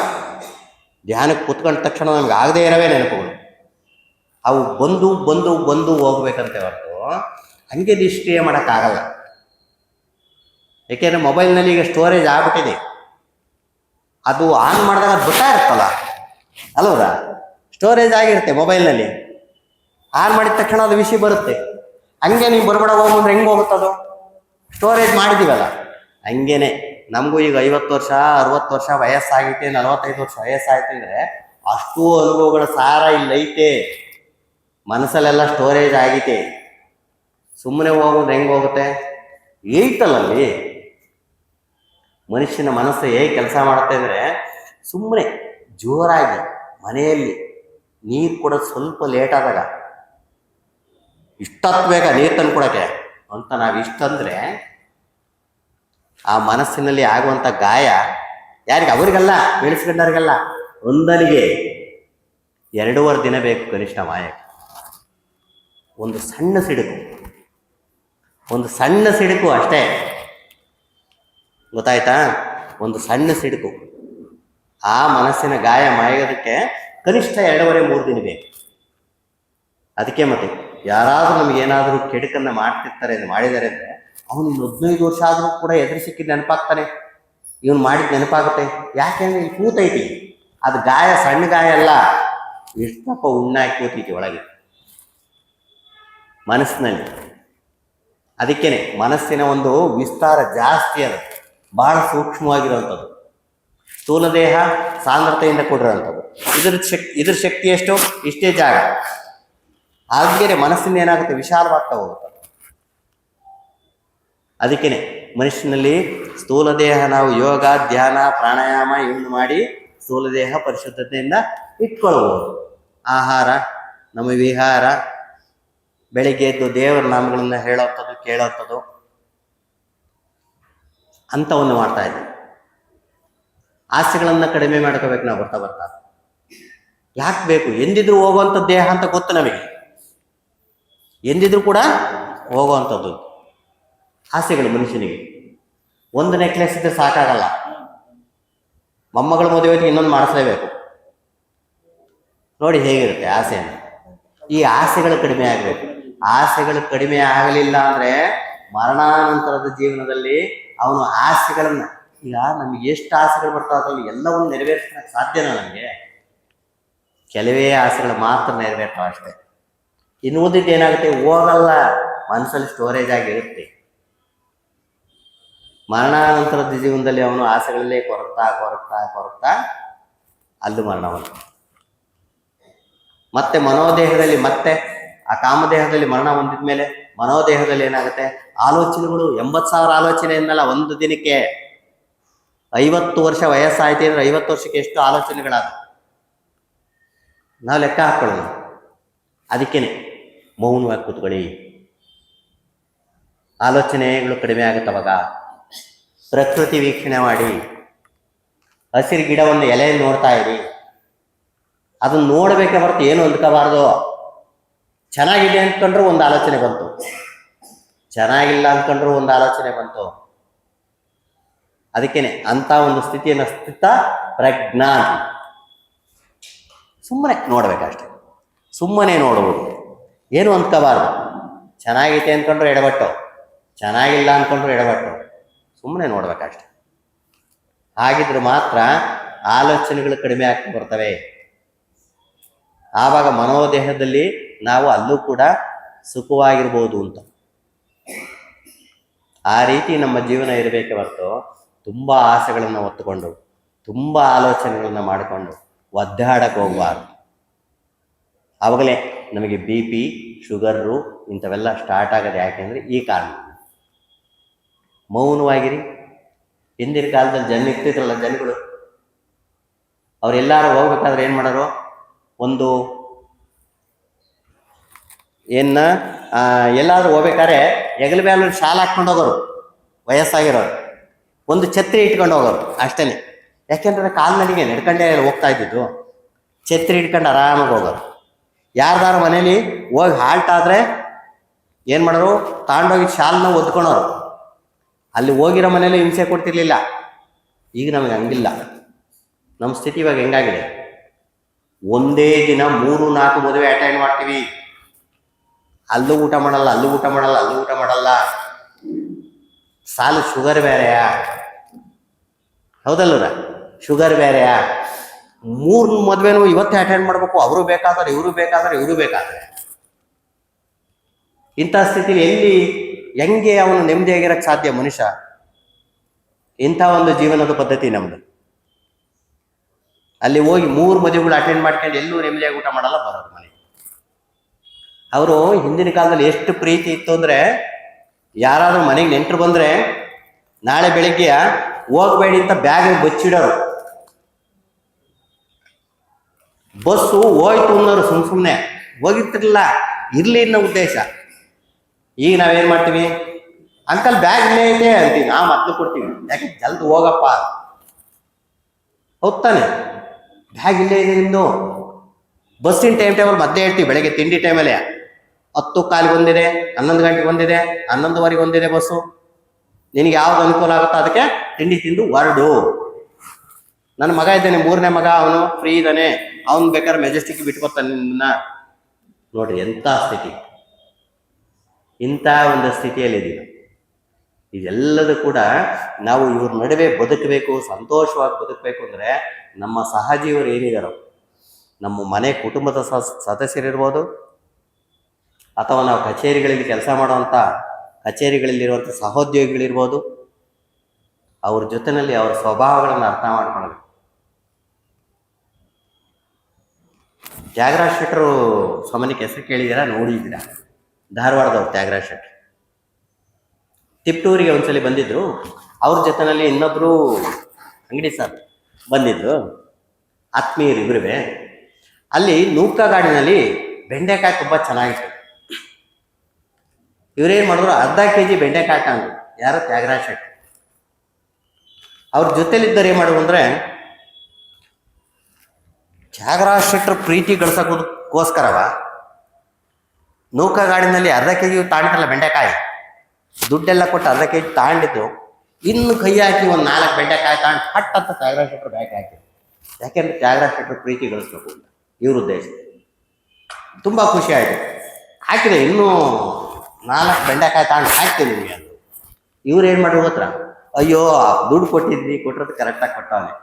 ಧ್ಯಾನಕ್ಕೆ ಕೂತ್ಕೊಂಡ ತಕ್ಷಣ ನಮ್ಗೆ ಆಗದೇ ಇರೋವೇ ನೆನಪುಗಳು. ಅವು ಬಂದು ಬಂದು ಬಂದು ಹೋಗ್ಬೇಕಂತ ಹೊರತು ಹಂಗೆ ನಿಷ್ಕ್ರಿಯ ಮಾಡೋಕ್ಕಾಗಲ್ಲ. ಏಕೆಂದರೆ ಮೊಬೈಲ್ನಲ್ಲಿ ಈಗ ಸ್ಟೋರೇಜ್ ಆಗ್ಬಿಟ್ಟಿದೆ. ಅದು ಆನ್ ಮಾಡಿದಾಗ ಅದು ಇರ್ತಲ್ಲ ಇರುತ್ತಲ್ಲ. ಅಲ್ವರ ಸ್ಟೋರೇಜ್ ಆಗಿರುತ್ತೆ ಮೊಬೈಲ್ನಲ್ಲಿ. ಆನ್ ಮಾಡಿದ ತಕ್ಷಣ ಅದು ವಿಷಯ ಬರುತ್ತೆ. ಹಂಗೆ ನೀವು ಬರಬೇಡ ಹೋಗಂದ್ರೆ ಹೆಂಗೆ ಹೋಗುತ್ತದು? ಸ್ಟೋರೇಜ್ ಮಾಡಿದೀವಲ್ಲ. ಹಂಗೇನೆ. ನಮಗೂ ಈಗ ಐವತ್ತು ವರ್ಷ, ಅರವತ್ತು ವರ್ಷ ವಯಸ್ಸಾಗೈತೆ, ನಲವತ್ತೈದು ವರ್ಷ ವಯಸ್ಸಾಯ್ತು ಅಂದರೆ ಅಷ್ಟು ಅನುಭವಗಳ ಸಾರ ಇಲ್ಲೈತೆ ಮನಸ್ಸಲ್ಲೆಲ್ಲ ಸ್ಟೋರೇಜ್ ಆಗೈತೆ. ಸುಮ್ಮನೆ ಹೋಗೋದು ಹೆಂಗೆ ಹೋಗುತ್ತೆ? ಐತಲ್ಲ ಅಲ್ಲಿ? ಮನುಷ್ಯನ ಮನಸ್ಸು ಹೇಗೆ ಕೆಲಸ ಮಾಡುತ್ತೆ ಅಂದರೆ ಸುಮ್ಮನೆ ಜೋರಾಗಿ ಮನೆಯಲ್ಲಿ ನೀರು ಕೂಡ ಸ್ವಲ್ಪ ಲೇಟ್ ಆದಾಗ ಇಷ್ಟೊತ್ತು ಬೇಗ ನೀರು ತಂದು ಕೊಡೋಕ್ಕೆ ಅಂತ ನಾವು ಇಷ್ಟಂದ್ರೆ ಆ ಮನಸ್ಸಿನಲ್ಲಿ ಆಗುವಂಥ ಗಾಯ ಯಾರಿಗೆ? ಅವರಿಗಲ್ಲ ಬೆಳೆಸ್ಕೊಂಡವ್ರಿಗಲ್ಲ ಒಂದನಿಗೆ ಎರಡೂವರೆ ದಿನ ಬೇಕು ಕನಿಷ್ಠ ಮಾಯಕ್ಕೆ. ಒಂದು ಸಣ್ಣ ಸಿಡುಕು. ಒಂದು ಸಣ್ಣ ಸಿಡುಕು ಅಷ್ಟೇ. ಗೊತ್ತಾಯ್ತಾ? ಒಂದು ಸಣ್ಣ ಸಿಡುಕು. ಆ ಮನಸ್ಸಿನ ಗಾಯ ಮಾಯೋದಕ್ಕೆ ಕನಿಷ್ಠ ಎರಡೂವರೆ ಮೂರು ದಿನ ಬೇಕು. ಅದಕ್ಕೆ ಮತ್ತೆ ಯಾರಾದರೂ ನಮ್ಗೆ ಏನಾದರೂ ಕೆಡುಕನ್ನ ಮಾಡ್ತಿರ್ತಾರೆ ಮಾಡಿದ್ದಾರೆ ಅಂದರೆ ಅವನು ಇನ್ನು ಹದಿನೈದು ವರ್ಷ ಆದರೂ ಕೂಡ ಎದುರು ನೆನಪಾಗ್ತಾನೆ. ಇವನು ಮಾಡಿದ ನೆನಪಾಗುತ್ತೆ. ಯಾಕೆಂದ್ರೆ ಇಲ್ಲಿ ಕೂತೈತಿ ಅದು ಗಾಯ ಸಣ್ಣ ಗಾಯ ಅಲ್ಲ. ಎಷ್ಟಪ್ಪ ಉಣ್ಣಾಕಿ ಕೂತೈತಿ ಒಳಗೆ. ಮನಸ್ಸಿನಲ್ಲಿ. ಅದಕ್ಕೇನೆ ಮನಸ್ಸಿನ ಒಂದು ವಿಸ್ತಾರ ಜಾಸ್ತಿ ಅದು. ಬಹಳ ಸೂಕ್ಷ್ಮವಾಗಿರುವಂಥದ್ದು. ಸ್ಥೂಲ ದೇಹ ಸಾಂದ್ರತೆಯಿಂದ ಕೊಡಿರುವಂಥದ್ದು. ಇದ್ರ ಶಕ್ತಿ ಇದ್ರ ಶಕ್ತಿ ಎಷ್ಟು? ಇಷ್ಟೇ ಜಾಗ. ಹಾಗೇನೆ ಮನಸ್ಸಿಂದ ಏನಾಗುತ್ತೆ? ವಿಶಾಲವಾಗ್ತಾ ಹೋಗುತ್ತೆ. ಅದಕ್ಕೇನೆ ಮನುಷ್ಯನಲ್ಲಿ ಸ್ಥೂಲ ದೇಹ ನಾವು ಯೋಗ, ಧ್ಯಾನ, ಪ್ರಾಣಾಯಾಮ ಇವನ್ನು ಮಾಡಿ ಸ್ಥೂಲ ದೇಹ ಪರಿಶುದ್ಧತೆಯಿಂದ ಇಟ್ಕೊಳ್ಬೋದು. ಆಹಾರ, ನಮ್ಮ ವಿಹಾರ, ಬೆಳಿಗ್ಗೆ ಎದ್ದು ದೇವರ ನಾಮಗಳನ್ನ ಹೇಳೋಂಥದ್ದು, ಕೇಳೋಂಥದ್ದು, ಅಂಥವನ್ನು ಮಾಡ್ತಾ ಇದ್ದೀವಿ ಆಸೆಗಳನ್ನು ಕಡಿಮೆ ಮಾಡ್ಕೋಬೇಕು, ನಾವು ಬರ್ತಾ ಬರ್ತಾ. ಯಾಕೆ ಬೇಕು? ಎಂದಿದ್ರು ಹೋಗುವಂಥ ದೇಹ ಅಂತ ಗೊತ್ತು ನಮಗೆ. ಎಂದಿದ್ರು ಕೂಡ ಹೋಗುವಂಥದ್ದು. ಆಸೆಗಳು ಮನುಷ್ಯನಿಗೆ. ಒಂದು ನೆಕ್ಲೆಸ್ ಇದ್ರೆ ಸಾಕಾಗಲ್ಲ. ಮೊಮ್ಮಗಳ ಮದುವೆಗೆ ಇನ್ನೊಂದು ಮಾಡಿಸ್ಲೇಬೇಕು. ನೋಡಿ ಹೇಗಿರುತ್ತೆ ಆಸೆಯನ್ನು. ಈ ಆಸೆಗಳು ಕಡಿಮೆ ಆಗಬೇಕು. ಆಸೆಗಳು ಕಡಿಮೆ ಆಗಲಿಲ್ಲ ಅಂದ್ರೆ ಮರಣಾನಂತರದ ಜೀವನದಲ್ಲಿ ಅವನು ಆಸೆಗಳನ್ನ, ಈಗ ನಮಗೆ ಎಷ್ಟು ಆಸೆಗಳು ಬರ್ತಾವೆ ಅದರಲ್ಲಿ ಎಲ್ಲವನ್ನು ನೆರವೇರಿಸಕ್ಕೆ ಸಾಧ್ಯನ ನನಗೆ ಕೆಲವೇ ಆಸೆಗಳು ಮಾತ್ರ ನೆರವೇರ್ತಾವೆ ಅಷ್ಟೇ. ಇನ್ನು ಏನಾಗುತ್ತೆ? ಹೋಗಲ್ಲ. ಮನಸ್ಸಲ್ಲಿ ಸ್ಟೋರೇಜ್ ಆಗಿರುತ್ತೆ ಮರಣಾನಂತರದ ಜೀವನದಲ್ಲಿ ಅವನು ಆಸೆಗಳಲ್ಲೇ ಕೊರತಾ ಕೊರತಾ ಕೊರತಾ ಅಲ್ಲಿ ಮರಣವನ್ನು ಮತ್ತೆ ಮನೋದೇಹದಲ್ಲಿ ಮತ್ತೆ ಆ ಕಾಮದೇಹದಲ್ಲಿ ಮರಣ ಹೊಂದಿದ ಮೇಲೆ ಮನೋದೇಹದಲ್ಲಿ ಏನಾಗುತ್ತೆ? ಆಲೋಚನೆಗಳು, ಎಂಬತ್ತು ಸಾವಿರ ಆಲೋಚನೆ ಒಂದು ದಿನಕ್ಕೆ ಐವತ್ತು ವರ್ಷ ವಯಸ್ಸಾಯ್ತು ಅಂದ್ರೆ ಐವತ್ತು ವರ್ಷಕ್ಕೆ ಎಷ್ಟು ಆಲೋಚನೆಗಳಾದ ನಾವು ಲೆಕ್ಕ ಹಾಕೊಳ್ಳೋಣ. ಅದಕ್ಕೇನೆ ಮೌನವಾಗಿ ಕೂತ್ಕೊಳ್ಳಿ. ಆಲೋಚನೆಗಳು ಕಡಿಮೆ ಆಗುತ್ತೆ ಅವಾಗ ಪ್ರಕೃತಿ ವೀಕ್ಷಣೆ ಮಾಡಿ. ಹಸಿರು ಗಿಡವನ್ನು ಎಲೆ ನೋಡ್ತಾ ಇರಿ. ಅದನ್ನ ನೋಡ್ಬೇಕೆ ಹೊರತು ಏನು ಅಂದ್ಕೋಬಾರ್ದು. ಚೆನ್ನಾಗಿದೆ ಅಂದ್ಕೊಂಡ್ರು ಒಂದು ಆಲೋಚನೆ ಬಂತು. ಚೆನ್ನಾಗಿಲ್ಲ ಅಂದ್ಕೊಂಡ್ರು ಒಂದು ಆಲೋಚನೆ ಬಂತು. ಅದಕ್ಕೇನೆ ಅಂತ ಒಂದು ಸ್ಥಿತಿಯನ್ನು ಸ್ಥಿತ ಪ್ರಜ್ಞಾ ಸುಮ್ಮನೆ ನೋಡಬೇಕಷ್ಟೆ. ಸುಮ್ಮನೆ ನೋಡುವುದು. ಏನು ಅಂದ್ಕೋಬಾರ್ದು ಚೆನ್ನಾಗೈತೆ ಅಂದ್ಕೊಂಡ್ರೆ ಎಡಬಟ್ಟು ಚೆನ್ನಾಗಿಲ್ಲ ಅಂದ್ಕೊಂಡ್ರೆ ಎಡಬಟ್ಟು ಸುಮ್ಮನೆ ನೋಡ್ಬೇಕಷ್ಟೆ. ಹಾಗಿದ್ರೆ ಮಾತ್ರ ಆಲೋಚನೆಗಳು ಕಡಿಮೆ ಆಗ್ತಾ ಬರ್ತವೆ. ಆವಾಗ ಮನೋದೇಹದಲ್ಲಿ ನಾವು ಅಲ್ಲೂ ಕೂಡ ಸುಖವಾಗಿರ್ಬೋದು ಅಂತ. ಆ ರೀತಿ ನಮ್ಮ ಜೀವನ ಇರಬೇಕೆ ಹೊರತು ತುಂಬ ಆಸೆಗಳನ್ನು ಹೊತ್ತುಕೊಂಡು, ತುಂಬ ಆಲೋಚನೆಗಳನ್ನು ಮಾಡಿಕೊಂಡು ಒದ್ದಾಡಕ್ಕೆ ಹೋಗಬಾರ್ದು. ಆವಾಗಲೇ ನಮಗೆ ಬಿ ಪಿ ಶುಗರು ಇಂಥವೆಲ್ಲ ಸ್ಟಾರ್ಟ್ ಆಗೋದು ಯಾಕೆಂದರೆ ಈ ಕಾರಣ. ಮೌನವಾಗಿರಿ. ಹಿಂದಿನ ಕಾಲದಲ್ಲಿ ಜನ ಇರ್ತಿದ್ರಲ್ಲ ಜನಗಳು ಅವರೆಲ್ಲರೂ ಹೋಗ್ಬೇಕಾದ್ರೆ ಏನು ಮಾಡೋರು? ಒಂದು ಏನ ಎಲ್ಲಾದರೂ ಹೋಗ್ಬೇಕಾದ್ರೆ ಹೆಗಲ ಮೇಲೆ ಶಾಲ ಹಾಕ್ಕೊಂಡು ಹೋಗೋರು, ವಯಸ್ಸಾಗಿರೋರು. ಒಂದು ಛತ್ರಿ ಇಟ್ಕೊಂಡು ಹೋಗೋರು ಅಷ್ಟೇನೆ. ಯಾಕೆಂದ್ರೆ ಕಾಲ್ನಡಿಗೆ ನಡ್ಕೊಂಡೇ ಹೋಗ್ತಾ ಇದ್ದಿದ್ದು. ಛತ್ರಿ ಇಟ್ಕೊಂಡು ಆರಾಮಾಗಿ ಹೋಗೋರು. ಯಾರ್ದಾರ ಮನೇಲಿ ಹೋಗಿ ಹಾಲ್ಟ್ ಆದ್ರೆ ಏನು ಮಾಡೋರು? ತಾಂಡೋಗಿ ಶಾಲ್ನ ಒದ್ಕೊಳೋರು. ಅಲ್ಲಿ ಹೋಗಿರೋ ಮನೇಲಿ ಹಿಂಸೆ ಕೊಡ್ತಿರ್ಲಿಲ್ಲ. ಈಗ ನಮಗೆ ಹಂಗಿಲ್ಲ. ನಮ್ಮ ಸ್ಥಿತಿ ಇವಾಗ ಹೆಂಗಾಗಿದೆ? ಒಂದೇ ದಿನ ಮೂರು, ನಾಲ್ಕು ಮದುವೆ ಅಟೆಂಡ್ ಮಾಡ್ತೀವಿ. ಅಲ್ಲೂ ಊಟ ಮಾಡಲ್ಲ, ಅಲ್ಲೂ ಊಟ ಮಾಡಲ್ಲ, ಅಲ್ಲೂ ಊಟ ಮಾಡಲ್ಲ. ಸಾಲು ಶುಗರ್ ಬೇರೆಯಾ? ಹೌದಲ್ಲ ಶುಗರ್ ಬೇರೆಯಾ? ಮೂರು ಮದ್ವೆನೂ ಇವತ್ತೇ ಅಟೆಂಡ್ ಮಾಡಬೇಕು, ಅವರು ಬೇಕಾದ್ರೆ ಇವರು ಬೇಕಾದ್ರೆ ಇವರು ಬೇಕಾದ್ರೆ. ಇಂಥ ಸ್ಥಿತಿಲಿ ಎಲ್ಲಿ ಹೆಂಗೆ ಅವನು ನೆಮ್ಮದಿಯಾಗಿರಕ್ಕೆ ಸಾಧ್ಯ ಮನುಷ್ಯ? ಇಂಥ ಒಂದು ಜೀವನದ ಪದ್ಧತಿ ನಮ್ದು. ಅಲ್ಲಿ ಹೋಗಿ ಮೂರು ಮದುವೆಗಳು ಅಟೆಂಡ್ ಮಾಡ್ಕೊಂಡು ಎಲ್ಲೂ ನೆಮ್ಮದಿಯಾಗಿ ಊಟ ಮಾಡಲ್ಲ ಬರೋದು ಮನೆ. ಅವರು ಹಿಂದಿನ ಕಾಲದಲ್ಲಿ ಎಷ್ಟು ಪ್ರೀತಿ ಇತ್ತು ಅಂದ್ರೆ, ಯಾರಾದರೂ ಮನೆಗೆ ನೆಂಟರು ಬಂದ್ರೆ ನಾಳೆ ಬೆಳಿಗ್ಗೆ ಹೋಗ್ಬೇಡಿ ಅಂತ ಬ್ಯಾಗ್ ಬಚ್ಚಿಡೋರು. ಬಸ್ಸು ಹೋಯ್ತು ಅನ್ನೋರು ಸುಮ್ ಸುಮ್ಮನೆ ಹೋಗಿರ್ತಿರ್ಲಿಲ್ಲ. ಇರಲಿ ಅನ್ನೋ ಉದ್ದೇಶ. ಈಗ ನಾವೇನು ಮಾಡ್ತೀವಿ? ಅಂಕಲ್ ಬ್ಯಾಗ್ ಇದೆ ಅಂತೀವಿ. ನಾವು ಮೊದ್ಲು ಕೊಡ್ತೀವಿ ಯಾಕೆ ಜಲ್ದಿ ಹೋಗಪ್ಪ. ಹೋಗ್ತಾನೆ. ತಾನೆ ಬ್ಯಾಗ್ ಇಲ್ಲೇ ಇದೆ ನಿಮ್ದು. ಬಸ್ಸಿನ ಟೈಮ್ ಟೇಬಲ್ ಮದ್ದೆ ಹೇಳ್ತೀವಿ. ಬೆಳಗ್ಗೆ ತಿಂಡಿ ಟೈಮಲ್ಲಿ ಹತ್ತು ಕಾಲಿಗೆ ಒಂದಿದೆ, ಹನ್ನೊಂದು ಗಂಟೆಗೆ ಒಂದಿದೆ, ಹನ್ನೊಂದುವರೆಗೆ ಒಂದಿದೆ ಬಸ್ಸು. ನಿನಗೆ ಯಾವ್ದು ಅನುಕೂಲ ಆಗುತ್ತೋ ಅದಕ್ಕೆ ತಿಂಡಿ ತಿಂದು ಹೊರಡು. ನನ್ನ ಮಗ ಇದ್ದಾನೆ, ಮೂರನೇ ಮಗ. ಅವನು ಫ್ರೀ ಇದ್ದಾನೆ. ಅವನು ಬೇಕಾದ್ರೆ ಮೆಜೆಸ್ಟಿಕ್ ಬಿಟ್ಕೊತಾನೆ ನಿನ್ನ. ನೋಡ್ರಿ ಎಂಥ ಸ್ಥಿತಿ? ಇಂಥ ಒಂದು ಸ್ಥಿತಿಯಲ್ಲಿದ್ದೀವಿ ಇದೆಲ್ಲದೂ ಕೂಡ ನಾವು ಇವ್ರ ನಡುವೆ ಬದುಕಬೇಕು, ಸಂತೋಷವಾಗಿ ಬದುಕಬೇಕು ಅಂದರೆ ನಮ್ಮ ಸಹಜೀವರು ಏನಿದಾರೋ, ನಮ್ಮ ಮನೆ ಕುಟುಂಬದ ಸದಸ್ಯರಿರ್ಬೋದು, ಅಥವಾ ನಾವು ಕಚೇರಿಗಳಲ್ಲಿ ಕೆಲಸ ಮಾಡುವಂಥ ಕಚೇರಿಗಳಲ್ಲಿರುವಂಥ ಸಹೋದ್ಯೋಗಿಗಳಿರ್ಬೋದು, ಅವ್ರ ಜೊತೆಯಲ್ಲಿ ಅವರ ಸ್ವಭಾವಗಳನ್ನು ಅರ್ಥ ಮಾಡ್ಕೊಳ್ಬೇಕು ತ್ಯಾಗರಾಜ್ ಶೆಟ್ಟರು ಸಾಮಾನ್ಯಕ್ಕೆ ಹೆಸರು ಕೇಳಿದ್ದೀರಾ ನೋಡಿದ್ದೀರಾ ಧಾರವಾಡದವ್ರು ತ್ಯಾಗರಾಜ್ ಶೆಟ್ಟರು. ತಿಪ್ಟೂರಿಗೆ ಒಂದ್ಸಲಿ ಬಂದಿದ್ರು. ಅವ್ರ ಜೊತೆನಲ್ಲಿ ಇನ್ನೊಬ್ರು ಅಂಗಡಿ ಸರ್ ಬಂದಿದ್ರು. ಆತ್ಮೀಯರು ಇಬ್ಬರಿವೆ ಅಲ್ಲಿ ನೂಕ ಗಾಡಿನಲ್ಲಿ ಬೆಂಡೆಕಾಯಿ ತುಂಬ ಚೆನ್ನಾಗಿತ್ತು. ಇವರೇನ್ ಮಾಡಿದ್ರು? ಅರ್ಧ ಕೆ ಜಿ ಬೆಂಡೆಕಾಯಿ ತಂದ್ರು ಯಾರು? ತ್ಯಾಗರಾಜ ಶೆಟ್ಟರು. ಅವ್ರ ಜೊತೆಲಿದ್ದರು ಏನು ಮಾಡೋದು ಅಂದ್ರೆ ತ್ಯಾಗರಾಜ್ ಪ್ರೀತಿ ಗಳಿಸೋಕೋಸ್ಕರವ ನೌಕಾಗಾಡಿನಲ್ಲಿ ಅರ್ಧ ಕೆ ಜಿ ತಾಂಡಿದ್ರಲ್ಲ ಬೆಂಡೆಕಾಯಿ? ದುಡ್ಡೆಲ್ಲ ಕೊಟ್ಟು ಅರ್ಧ ಕೆ ಜಿ ತಾಂಡಿದ್ದು, ಇನ್ನು ಕೈ ಹಾಕಿ ಒಂದು ನಾಲ್ಕು ಬೆಂಡೆಕಾಯಿ ತಾಂಡ್ ಹಟ್ಟ ಅಂತ ತ್ಯಾಗರಾಜ್ ಬ್ಯಾಗ್ ಹಾಕಿ. ಯಾಕೆಂದ್ರೆ ತ್ಯಾಗರಾಜ್ ಪ್ರೀತಿ ಗಳಿಸ್ಬೇಕು ಅಂತ ಇವ್ರ ಉದ್ದೇಶ. ತುಂಬ ಖುಷಿ ಆಯಿತು. ಹಾಕಿದೆ, ಇನ್ನೂ ನಾಲ್ಕು ಬೆಂಡೆಕಾಯಿ ತಾಂಡ್ ಹಾಕ್ತೀನಿ ನಿಮಗೆ. ಅದು ಇವ್ರು ಏನು ಮಾಡಿದ್ರು ಗೊತ್ತಾ? ಅಯ್ಯೋ ದುಡ್ಡು ಕೊಟ್ಟಿದ್ವಿ ಕೊಟ್ಟಿರೋದು ಕರೆಕ್ಟಾಗಿ ಕೊಟ್ಟವನೆ.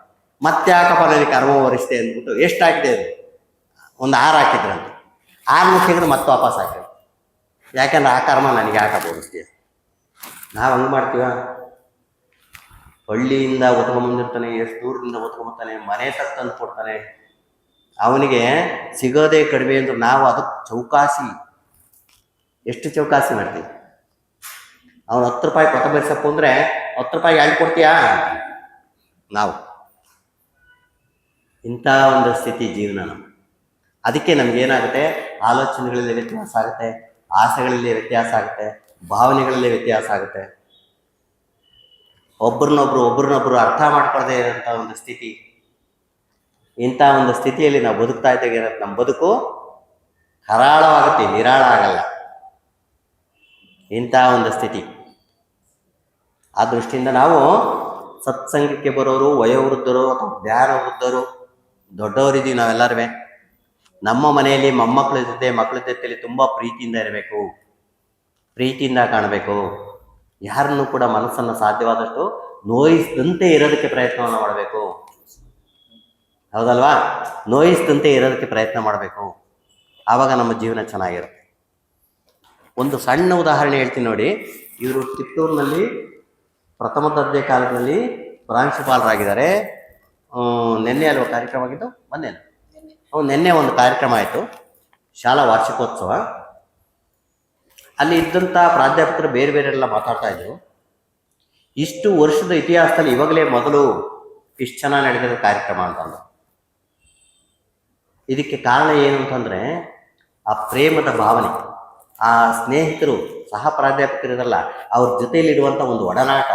ಮತ್ತೆ ಯಾಕಪ್ಪ ನನಗೆ ಕರ್ಮ ವರಿಸ್ತೆ ಅಂದ್ಬಿಟ್ಟು ಎಷ್ಟು ಹಾಕಿದೆ ಅದು? ಒಂದು ಆರು ಹಾಕಿದ್ರಂತೆ. ಆರು ಮುಚ್ಚಿದ್ರೆ ಮತ್ತೆ ವಾಪಸ್ ಹಾಕಿದ್ರು. ಯಾಕಂದ್ರೆ ಆ ಕರ್ಮ ನನಗೆ ಯಾಕೆ ಬೋರಿಸ್ತೀಯ ನಾವು ಹಂಗೆ ಮಾಡ್ತೀವ? ಹಳ್ಳಿಯಿಂದ ಒತ್ಕೊಂಬಂದಿರ್ತಾನೆ ಎಷ್ಟು ದೂರದಿಂದ ಒತ್ಕೊಂಬರ್ತಾನೆ ಮನೆ ತಂದು ಕೊಡ್ತಾನೆ. ಅವನಿಗೆ ಸಿಗೋದೇ ಕಡಿಮೆ ಅಂದ್ರೆ ನಾವು ಅದಕ್ಕೆ ಚೌಕಾಸಿ. ಎಷ್ಟು ಚೌಕಾಸಿ ಮಾಡ್ತೀವಿ? ಅವನು ಹತ್ತು ರೂಪಾಯಿ ಕೊತ್ತಂಬರಿ ಸೊಪ್ಪು ಅಂದರೆ ಹತ್ತು ರೂಪಾಯಿ ಯಾಕೆ ಕೊಡ್ತೀಯಾ? ನಾವು. ಇಂಥ ಒಂದು ಸ್ಥಿತಿ ಜೀವನ ನಮ್ಮ ಅದಕ್ಕೆ ನಮಗೇನಾಗುತ್ತೆ ಆಲೋಚನೆಗಳಲ್ಲಿ ವ್ಯತ್ಯಾಸ ಆಗುತ್ತೆ, ಆಸೆಗಳಲ್ಲಿ ವ್ಯತ್ಯಾಸ ಆಗುತ್ತೆ, ಭಾವನೆಗಳಲ್ಲಿ ವ್ಯತ್ಯಾಸ ಆಗುತ್ತೆ. ಒಬ್ರನ್ನೊಬ್ರು ಒಬ್ರನ್ನೊಬ್ರು ಅರ್ಥ ಮಾಡ್ಕೊಳ್ಳದೆ ಇರೋಂಥ ಒಂದು ಸ್ಥಿತಿ. ಇಂಥ ಒಂದು ಸ್ಥಿತಿಯಲ್ಲಿ ನಾವು ಬದುಕ್ತಾ ಇದ್ದಾಗ ಏನಂತ ನಮ್ಮ ಬದುಕು ಕರಾಳವಾಗುತ್ತೆ, ನಿರಾಳ ಆಗಲ್ಲ. ಇಂಥ ಒಂದು ಸ್ಥಿತಿ. ಆ ದೃಷ್ಟಿಯಿಂದ ನಾವು ಸತ್ಸಂಗಕ್ಕೆ ಬರೋರು, ವಯೋವೃದ್ಧರು ಅಥವಾ ಧ್ಯಾನ ವೃದ್ಧರು ದೊಡ್ಡವರಿದ್ದೀವಿ ನಾವೆಲ್ಲರೂ ನಮ್ಮ ಮನೆಯಲ್ಲಿ ಮೊಮ್ಮಕ್ಕಳ ಜೊತೆ ಮಕ್ಕಳ ಜೊತೆಯಲ್ಲಿ ತುಂಬ ಪ್ರೀತಿಯಿಂದ ಇರಬೇಕು. ಪ್ರೀತಿಯಿಂದ ಕಾಣಬೇಕು. ಯಾರನ್ನು ಕೂಡ ಮನಸ್ಸನ್ನು ಸಾಧ್ಯವಾದಷ್ಟು ನೋಯಿಸದಂತೆ ಇರೋದಕ್ಕೆ ಪ್ರಯತ್ನವನ್ನು ಮಾಡಬೇಕು. ಹೌದಲ್ವಾ? ನೋಯಿಸದಂತೆ ಇರೋದಕ್ಕೆ ಪ್ರಯತ್ನ ಮಾಡಬೇಕು. ಆವಾಗ ನಮ್ಮ ಜೀವನ ಚೆನ್ನಾಗಿರುತ್ತೆ. ಒಂದು ಸಣ್ಣ ಉದಾಹರಣೆ ಹೇಳ್ತೀನಿ ನೋಡಿ. ಇವರು ಚಿತ್ತೂರಿನಲ್ಲಿ ಪ್ರಥಮ ದರ್ಜೆ ಕಾಲದಲ್ಲಿ ಪ್ರಾಂಶುಪಾಲರಾಗಿದ್ದಾರೆ. ನಿನ್ನೆ ಅಲ್ವ ಕಾರ್ಯಕ್ರಮ ಆಗಿದ್ದು? ಮೊನ್ನೆ ನಿನ್ನೆ ಒಂದು ಕಾರ್ಯಕ್ರಮ ಆಯಿತು. ಶಾಲಾ ವಾರ್ಷಿಕೋತ್ಸವ. ಅಲ್ಲಿ ಇದ್ದಂಥ ಪ್ರಾಧ್ಯಾಪಕರು ಬೇರೆ ಬೇರೆ ಎಲ್ಲ ಮಾತಾಡ್ತಾ ಇದ್ರು. ಇಷ್ಟು ವರ್ಷದ ಇತಿಹಾಸದಲ್ಲಿ ಇವಾಗಲೇ ಮೊದಲು ಇಷ್ಟು ಚೆನ್ನಾಗಿ ನಡೆದಿರೋ ಕಾರ್ಯಕ್ರಮ ಅಂತಂದು ಇದಕ್ಕೆ ಕಾರಣ ಏನು ಅಂತಂದರೆ, ಆ ಪ್ರೇಮದ ಭಾವನೆ, ಆ ಸ್ನೇಹಿತರು, ಸಹ ಪ್ರಾಧ್ಯಾಪಕರಿರಲ್ಲ, ಅವ್ರ ಜೊತೆಯಲ್ಲಿಡುವಂಥ ಒಂದು ಒಡನಾಟ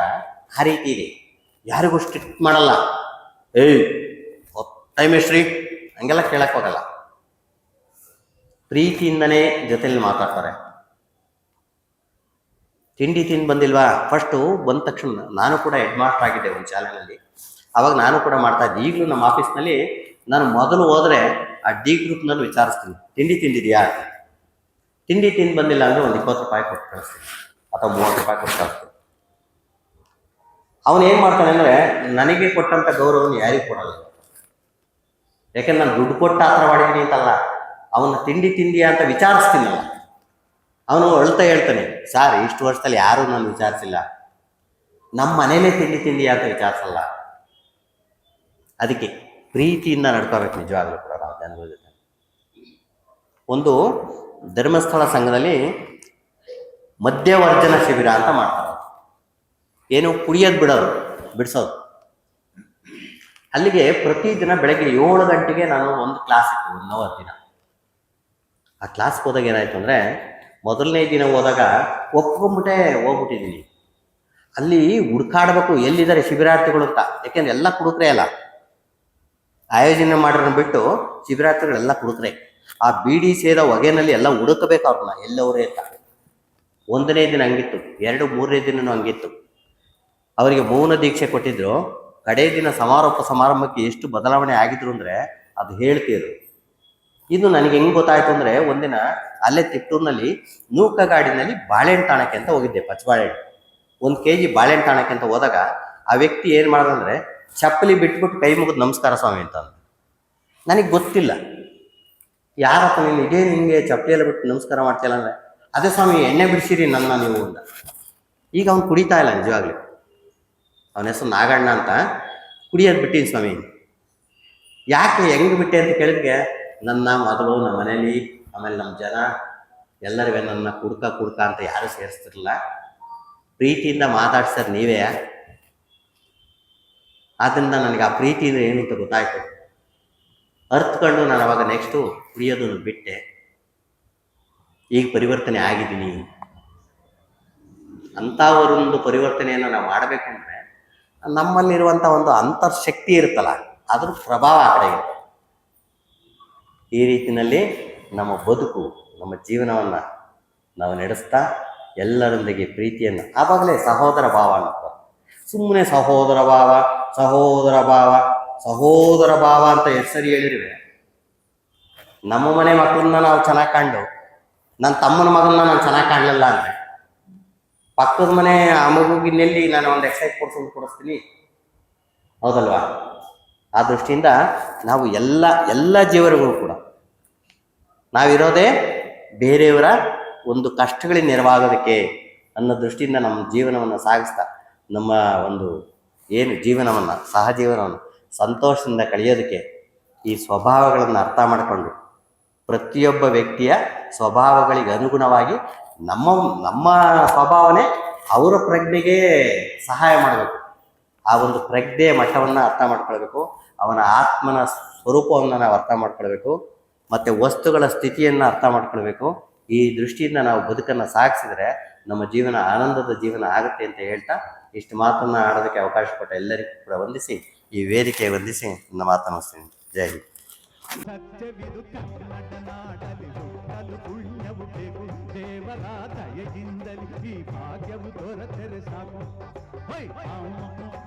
ಆ ರೀತಿ ಇದೆ. ಯಾರಿಗೂ ಸ್ಟ್ರಿಕ್ಟ್ ಮಾಡಲ್ಲ. ಏಯ್ ಟೈಮ್ ಎಷ್ಟ್ರಿ ಹಂಗೆಲ್ಲ ಕೇಳಕ್ ಹೋಗಲ್ಲ. ಪ್ರೀತಿಯಿಂದನೇ ಜೊತೆಲಿ ಮಾತಾಡ್ತಾರೆ. ತಿಂಡಿ ತಿಂದು ಬಂದಿಲ್ವಾ? ಫಸ್ಟು ಬಂದ ತಕ್ಷಣ ನಾನು ಕೂಡ ಹೆಡ್ ಮಾಸ್ಟರ್ ಆಗಿದ್ದೆ ಒಂದು ಶಾಲೆಯಲ್ಲಿ ಅವಾಗ ನಾನು ಕೂಡ ಮಾಡ್ತಾ ಇದ್ದೆ. ಈಗಲೂ ನಮ್ಮ ಆಫೀಸ್ನಲ್ಲಿ ನಾನು ಮೊದಲು ಹೋದ್ರೆ ಆ ಡಿ ಗ್ರೂಪ್ನಲ್ಲಿ ವಿಚಾರಿಸ್ತೀನಿ. ತಿಂಡಿ ತಿಂದಿದ್ಯಾ? ತಿಂಡಿ ತಿಂದು ಬಂದಿಲ್ಲ ಅಂದ್ರೆ ಒಂದು ಇಪ್ಪತ್ತು ರೂಪಾಯಿ ಕೊಟ್ಟು ಕಳಿಸ್ತೀನಿ. ಅಥವಾ ಮೂವತ್ತು ರೂಪಾಯಿ ಕೊಟ್ಟು ಕಳಿಸ್ತೀನಿ. ಅವನು ಏನು ಮಾಡ್ತಾನೆ ಅಂದರೆ, ನನಗೆ ಕೊಟ್ಟಂಥ ಗೌರವನ ಯಾರಿಗೂ ಕೊಡಲ್ಲ. ಯಾಕೆಂದ್ರೆ ನಾನು ದುಡ್ಡು ಕೊಟ್ಟು ಆ ಥರ ಮಾಡಿದ್ದೀನಿ ಅಂತಲ್ಲ ಅವನ ತಿಂಡಿ ತಿಂಡಿ ಅಂತ ವಿಚಾರಿಸ್ತೀನಲ್ಲ. ಅವನು ಅಳ್ತಾ ಹೇಳ್ತಾನೆ, ಸರ್, ಇಷ್ಟು ವರ್ಷದಲ್ಲಿ ಯಾರೂ ನಾನು ವಿಚಾರಿಸಿಲ್ಲ. ನಮ್ಮ ಮನೇಲೇ ತಿಂಡಿ ತಿಂಡಿ ಅಂತ ವಿಚಾರಿಸಲ್ಲ. ಅದಕ್ಕೆ ಪ್ರೀತಿಯಿಂದ ನಡ್ಕೋಬೇಕು ನಿಜವಾಗ್ಲೂ ಕೂಡ ನಾವು ಜನಗಳ ಜೊತೆ. ಒಂದು ಧರ್ಮಸ್ಥಳ ಸಂಘದಲ್ಲಿ ಮಧ್ಯವರ್ಜನ ಶಿಬಿರ ಅಂತ ಮಾಡ್ತಾರೆ. ಏನು ಕುಡಿಯೋದು ಬಿಡೋದು ಬಿಡಿಸೋದು ಅಲ್ಲಿಗೆ ಪ್ರತಿ ದಿನ ಬೆಳಗ್ಗೆ ಏಳು ಗಂಟೆಗೆ ನಾನು ಒಂದು ಕ್ಲಾಸ್ ಇತ್ತು, ಒಂದು ಅವರ್ ದಿನ. ಆ ಕ್ಲಾಸ್ಗೆ ಹೋದಾಗ ಏನಾಯ್ತು ಅಂದರೆ, ಮೊದಲನೇ ದಿನ ಹೋದಾಗ ಒಪ್ಕೊಂಬಿಟ್ಟೆ ಹೋಗ್ಬಿಟ್ಟಿದ್ದೀನಿ ಅಲ್ಲಿ ಹುಡ್ಕಾಡ್ಬೇಕು, ಎಲ್ಲಿದ್ದಾರೆ ಶಿಬಿರಾರ್ಥಿಗಳು ಅಂತ. ಯಾಕೆಂದ್ರೆ ಎಲ್ಲ ಕುಡುಕ್ರೆ ಅಲ್ಲ. ಆಯೋಜನೆ ಮಾಡಿರೋನ್ ಬಿಟ್ಟು ಶಿಬಿರಾರ್ಥಿಗಳೆಲ್ಲ ಕುಡುಕ್ರೆ. ಆ ಬೀಡಿ ಸೇದ ಹೊಗೆನಲ್ಲಿ ಎಲ್ಲ ಹುಡುಕಬೇಕು ಅವ್ರನ್ನ, ಎಲ್ಲವರೇ ಅಂತ. ಒಂದನೇ ದಿನ ಹಂಗಿತ್ತು, ಎರಡು, ಮೂರನೇ ದಿನನೂ ಹಂಗಿತ್ತು. ಅವರಿಗೆ ಮೌನ ದೀಕ್ಷೆ ಕೊಟ್ಟಿದ್ರು. ಕಡೇ ದಿನ ಸಮಾರೋಪ ಸಮಾರಂಭಕ್ಕೆ ಎಷ್ಟು ಬದಲಾವಣೆ ಆಗಿದ್ರು ಅಂದ್ರೆ ಅದು ಹೇಳ್ತಿದ್ರು ಇದು ನನಗೆ ಹೆಂಗ್ ಗೊತ್ತಾಯ್ತು ಅಂದ್ರೆ ಒಂದಿನ ಅಲ್ಲೇ ತಿಟ್ಟೂರ್ನಲ್ಲಿ ನೂಕ ಗಾಡಿನಲ್ಲಿ ಬಾಳೆಹಣ್ಣು ತಾಣಕ್ಕೆ ಅಂತ ಹೋಗಿದ್ದೆ ಪಚ್ಚಬಾಳೆಹಣ್ಣು ಒಂದು ಕೆ ಜಿ ಬಾಳೆಹಣ್ಣು ತಾಣಕ್ಕೆ ಅಂತ ಹೋದಾಗ ಆ ವ್ಯಕ್ತಿ ಏನು ಮಾಡಿದಂದ್ರೆ ಚಪ್ಪಲಿ ಬಿಟ್ಬಿಟ್ಟು ಕೈ ಮುಗಿದು ನಮಸ್ಕಾರ ಸ್ವಾಮಿ ಅಂತ. ನನಗೆ ಗೊತ್ತಿಲ್ಲ. ಯಾರಪ್ಪ ನೀನು ಇದೇ ನಿಮಗೆ ಚಪ್ಪಲಿ ಎಲ್ಲ ಬಿಟ್ಟು ನಮಸ್ಕಾರ ಮಾಡ್ತಿಲ್ಲ ಅಂದ್ರೆ, ಅದೇ ಸ್ವಾಮಿ ಎಣ್ಣೆ ಬಿಡಿಸಿರಿ ನನ್ನ ನೀವು ಅಂತ. ಈಗ ಅವ್ನು ಕುಡಿತಾ ಇಲ್ಲ ನಿಜವಾಗ್ಲಿ. ಅವನ ಹೆಸರು ನಾಗಣ್ಣ ಅಂತ. ಕುಡಿಯೋದು ಬಿಟ್ಟೀನಿ ಸ್ವಾಮಿ. ಯಾಕೆ ಹೆಂಗ್ ಬಿಟ್ಟೆ ಅಂತ ಕೇಳಿದ್ಗೆ ನನ್ನ ಮೊದಲು ನಮ್ಮ ಮನೇಲಿ, ಆಮೇಲೆ ನಮ್ಮ ಜನ ಎಲ್ಲರಿಗೂ ನನ್ನ ಕುಡ್ಕ ಕುಡ್ಕ ಅಂತ ಯಾರು ಸೇರಿಸ್ತಿರಲಿಲ್ಲ. ಪ್ರೀತಿಯಿಂದ ಮಾತಾಡ್ಸೋದು ನೀವೇ. ಆದ್ದರಿಂದ ನನಗೆ ಆ ಪ್ರೀತಿ ಅಂದರೆ ಏನು ಅಂತ ಗೊತ್ತಾಯಿತು. ಅರ್ಥಕೊಂಡು ನಾನು ಅವಾಗ ನೆಕ್ಸ್ಟು ಕುಡಿಯೋದನ್ನು ಬಿಟ್ಟೆ. ಈಗ ಪರಿವರ್ತನೆ ಆಗಿದ್ದೀನಿ. ಅಂಥ ಒಂದು ಪರಿವರ್ತನೆಯನ್ನು ನಾವು ಮಾಡಬೇಕು ಅಂದರೆ ನಮ್ಮಲ್ಲಿರುವಂಥ ಒಂದು ಅಂತರ್ಶಕ್ತಿ ಇರುತ್ತಲ್ಲ, ಅದ್ರ ಪ್ರಭಾವ ಆ ಕಡೆ ಇರುತ್ತೆ. ಈ ರೀತಿಯಲ್ಲಿ ನಮ್ಮ ಬದುಕು, ನಮ್ಮ ಜೀವನವನ್ನು ನಾವು ನಡೆಸ್ತಾ ಎಲ್ಲರೊಂದಿಗೆ ಪ್ರೀತಿಯನ್ನು, ಆವಾಗಲೇ ಸಹೋದರ ಭಾವ ಅನ್ನೋದು ಸುಮ್ಮನೆ ಸಹೋದರ ಭಾವ ಸಹೋದರ ಭಾವ ಸಹೋದರ ಭಾವ ಅಂತ ಹೆಸರು ಸರಿ ಹೇಳಿರುವೆ. ನಮ್ಮ ಮನೆ ಮಕ್ಕಳನ್ನ ನಾವು ಚೆನ್ನಾಗಿ ಕಂಡು ನನ್ನ ತಮ್ಮನ ಮಗನ್ನ ನಾನು ಚೆನ್ನಾಗಿ ಕಾಣಲಿಲ್ಲ ಅಂದರೆ ಪಕ್ಕದ ಮನೆ ಆ ಮಗುಗಿನಲ್ಲಿ ನಾನು ಒಂದು ಎಕ್ಸೈಸ್ ಕೊಡ್ಸೋದು ಕೊಡಿಸ್ತೀನಿ. ಹೌದಲ್ವಾ? ಆ ದೃಷ್ಟಿಯಿಂದ ನಾವು ಎಲ್ಲ ಎಲ್ಲ ಜೀವರುಗಳು ಕೂಡ ನಾವಿರೋದೇ ಬೇರೆಯವರ ಒಂದು ಕಷ್ಟಗಳಿಗೆ ನೆರವಾಗೋದಕ್ಕೆ ಅನ್ನೋ ದೃಷ್ಟಿಯಿಂದ ನಮ್ಮ ಜೀವನವನ್ನು ಸಾಗಿಸ್ತಾ, ನಮ್ಮ ಒಂದು ಏನು ಜೀವನವನ್ನು, ಸಹಜೀವನವನ್ನು ಸಂತೋಷದಿಂದ ಕಳೆಯೋದಕ್ಕೆ ಈ ಸ್ವಭಾವಗಳನ್ನು ಅರ್ಥ ಮಾಡಿಕೊಂಡು ಪ್ರತಿಯೊಬ್ಬ ವ್ಯಕ್ತಿಯ ಸ್ವಭಾವಗಳಿಗೆ ಅನುಗುಣವಾಗಿ ನಮ್ಮ ನಮ್ಮ ಸ್ವಭಾವನೆ ಅವರ ಪ್ರಜ್ಞೆಗೆ ಸಹಾಯ ಮಾಡಬೇಕು. ಆ ಒಂದು ಪ್ರಜ್ಞೆಯ ಮಟ್ಟವನ್ನು ಅರ್ಥ ಮಾಡ್ಕೊಳ್ಬೇಕು. ಅವನ ಆತ್ಮನ ಸ್ವರೂಪವನ್ನು ನಾವು ಅರ್ಥ ಮಾಡ್ಕೊಳ್ಬೇಕು. ಮತ್ತು ವಸ್ತುಗಳ ಸ್ಥಿತಿಯನ್ನು ಅರ್ಥ ಮಾಡ್ಕೊಳ್ಬೇಕು. ಈ ದೃಷ್ಟಿಯಿಂದ ನಾವು ಬದುಕನ್ನು ಸಾಗಿಸಿದ್ರೆ ನಮ್ಮ ಜೀವನ ಆನಂದದ ಜೀವನ ಆಗುತ್ತೆ ಅಂತ ಹೇಳ್ತಾ ಇಷ್ಟು ಮಾತನ್ನು ಆಡೋದಕ್ಕೆ ಅವಕಾಶ ಕೊಟ್ಟ ಎಲ್ಲರಿಗೂ ಕೂಡ ವಂದಿಸಿ, ಈ ವೇದಿಕೆ ವಂದಿಸಿ, ನನ್ನ ಮಾತನ್ನು ಜೈ ಹಿಂದ್. रथर साबो होय आऊ